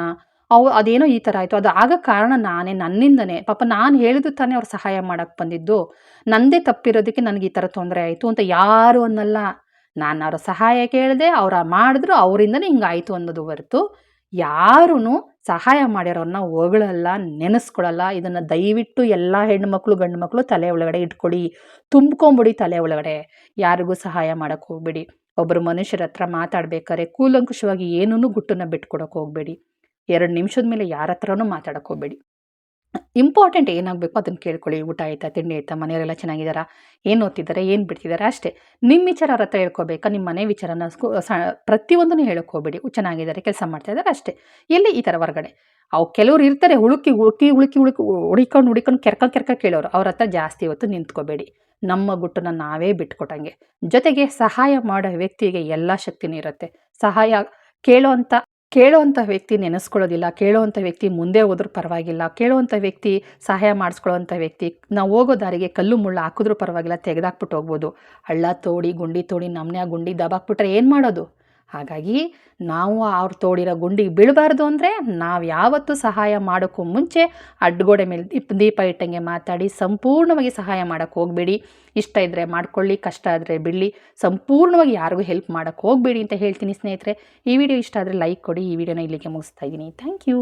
ಅವು ಅದೇನೋ ಈ ಥರ ಆಯಿತು. ಅದು ಆಗ ಕಾರಣ ನಾನೇ, ನನ್ನಿಂದನೇ. ಪಾಪ ನಾನು ಹೇಳಿದ್ದು ತಾನೇ ಅವ್ರು ಸಹಾಯ ಮಾಡೋಕ್ಕೆ ಬಂದಿದ್ದು. ನನ್ನದೇ ತಪ್ಪಿರೋದಕ್ಕೆ ನನಗೆ ಈ ಥರ ತೊಂದರೆ ಆಯಿತು ಅಂತ ಯಾರು ಅನ್ನಲ್ಲ. ನಾನು ಅವರ ಸಹಾಯ ಕೇಳಿದೆ, ಅವ್ರ ಮಾಡಿದ್ರು, ಅವರಿಂದನೇ ಹಿಂಗಾಯಿತು ಅನ್ನೋದು ಹೊರತು ಯಾರೂ ಸಹಾಯ ಮಾಡಿರೋರನ್ನ ಹೊಗಳಲ್ಲ ನೆನೆಸ್ಕೊಳ್ಳಲ್ಲ ಇದನ್ನು ದಯವಿಟ್ಟು ಎಲ್ಲ ಹೆಣ್ಮಕ್ಳು ಗಂಡು ಮಕ್ಕಳು ತಲೆ ಒಳಗಡೆ ಇಟ್ಕೊಳ್ಳಿ. ತುಂಬ್ಕೊಂಬಿಡಿ ತಲೆ ಒಳಗಡೆ. ಯಾರಿಗೂ ಸಹಾಯ ಮಾಡೋಕ್ಕೆ ಹೋಗ್ಬೇಡಿ. ಒಬ್ಬರು ಮನುಷ್ಯರ ಹತ್ರ ಮಾತಾಡ್ಬೇಕಾದ್ರೆ ಕೂಲಂಕುಷವಾಗಿ ಏನೂ ಗುಟ್ಟನ್ನು ಬಿಟ್ಕೊಡೋಕೆ ಹೋಗಬೇಡಿ. ಎರಡು ನಿಮಿಷದ ಮೇಲೆ ಯಾರ ಹತ್ರನೂ ಹೋಗಬೇಡಿ. ಇಂಪಾರ್ಟೆಂಟ್ ಏನಾಗಬೇಕು ಅದನ್ನು ಕೇಳ್ಕೊಳ್ಳಿ. ಊಟ ಆಯ್ತಾ? ತಿಂಡಿ ಆಯ್ತಾ? ಮನೆಯವರೆಲ್ಲ ಚೆನ್ನಾಗಿದ್ದಾರಾ? ಏನು ಓದ್ತಿದ್ದಾರೆ? ಏನು ಬಿಡ್ತಿದ್ದಾರೆ? ಅಷ್ಟೇ. ನಿಮ್ಮ ವಿಚಾರ ಅವ್ರ ಹತ್ರ ಹೇಳ್ಕೋಬೇಕಾ? ನಿಮ್ಮ ಮನೆ ವಿಚಾರನ ಸ್ಕೂ, ಸ, ಪ್ರತಿಯೊಂದನ್ನು ಹೇಳ್ಕೋಬೇಡಿ ಚೆನ್ನಾಗಿದ್ದಾರೆ, ಕೆಲಸ ಮಾಡ್ತಾ ಇದ್ದಾರೆ, ಅಷ್ಟೇ. ಎಲ್ಲಿ ಈ ಥರ ಹೊರಗಡೆ? ಅವು ಕೆಲವ್ರು ಇರ್ತಾರೆ ಹುಳುಕಿ ಹುಡುಕಿ ಹುಳುಕಿ ಹುಳುಕಿ ಹುಡಿಕೊಂಡು ಹುಡಿಕೊಂಡು ಕೆರ್ಕ ಕೆರ್ಕ ಕೇಳೋರು. ಅವ್ರ ಹತ್ರ ಜಾಸ್ತಿ ಹೊತ್ತು ನಿಂತ್ಕೋಬೇಡಿ. ನಮ್ಮ ಗುಟ್ಟನ್ನು ನಾವೇ ಬಿಟ್ಕೊಟ್ಟಂಗೆ. ಜೊತೆಗೆ ಸಹಾಯ ಮಾಡೋ ವ್ಯಕ್ತಿಗೆ ಎಲ್ಲ ಶಕ್ತಿನೂ ಇರುತ್ತೆ. ಸಹಾಯ ಕೇಳೋ ಅಂಥ ಕೇಳೋವಂಥ ವ್ಯಕ್ತಿ ನೆನೆಸ್ಕೊಳ್ಳೋದಿಲ್ಲ ಕೇಳೋವಂಥ ವ್ಯಕ್ತಿ ಮುಂದೆ ಹೋದ್ರೂ ಪರವಾಗಿಲ್ಲ ಕೇಳುವಂಥ ವ್ಯಕ್ತಿ ಸಹಾಯ ಮಾಡಿಸ್ಕೊಳ್ಳೋವಂಥ ವ್ಯಕ್ತಿ, ನಾವು ಹೋಗೋ ದಾರಿಗೆ ಕಲ್ಲು ಮುಳ್ಳು ಹಾಕಿದ್ರೂ ಪರವಾಗಿಲ್ಲ ತೆಗೆದಾಕ್ಬಿಟ್ಟು ಹೋಗ್ಬೋದು. ಹಳ್ಳ ತೋಡಿ, ಗುಂಡಿ ತೋಡಿ ನಮ್ಮನೆ ಗುಂಡಿ ದಬಾಕ್ಬಿಟ್ರೆ ಏನು ಮಾಡೋದು? ಹಾಗಾಗಿ ನಾವು ಅವ್ರು ತೋಡಿರೋ ಗುಂಡಿಗೆ ಬೀಳಬಾರ್ದು ಅಂದರೆ ನಾವು ಯಾವತ್ತೂ ಸಹಾಯ ಮಾಡೋಕ್ಕೂ ಮುಂಚೆ ಅಡ್ಗೋಡೆ ಮೇಲೆ ದೀಪ ದೀಪ ಇಟ್ಟಂಗೆ ಮಾತಾಡಿ ಸಂಪೂರ್ಣವಾಗಿ ಸಹಾಯ ಮಾಡೋಕ್ಕೆ ಹೋಗಬೇಡಿ. ಇಷ್ಟ ಇದ್ದರೆ ಮಾಡ್ಕೊಳ್ಳಿ, ಕಷ್ಟ ಆದರೆ ಬಿಡಲಿ. ಸಂಪೂರ್ಣವಾಗಿ ಯಾರಿಗೂ ಹೆಲ್ಪ್ ಮಾಡೋಕ್ಕೆ ಹೋಗಬೇಡಿ ಅಂತ ಹೇಳ್ತೀನಿ ಸ್ನೇಹಿತರೆ. ಈ ವಿಡಿಯೋ ಇಷ್ಟ ಆದರೆ ಲೈಕ್ ಕೊಡಿ. ಈ ವಿಡಿಯೋನ ಇಲ್ಲಿಗೆ ಮುಗಿಸ್ತಾ ಇದ್ದೀನಿ. Thank you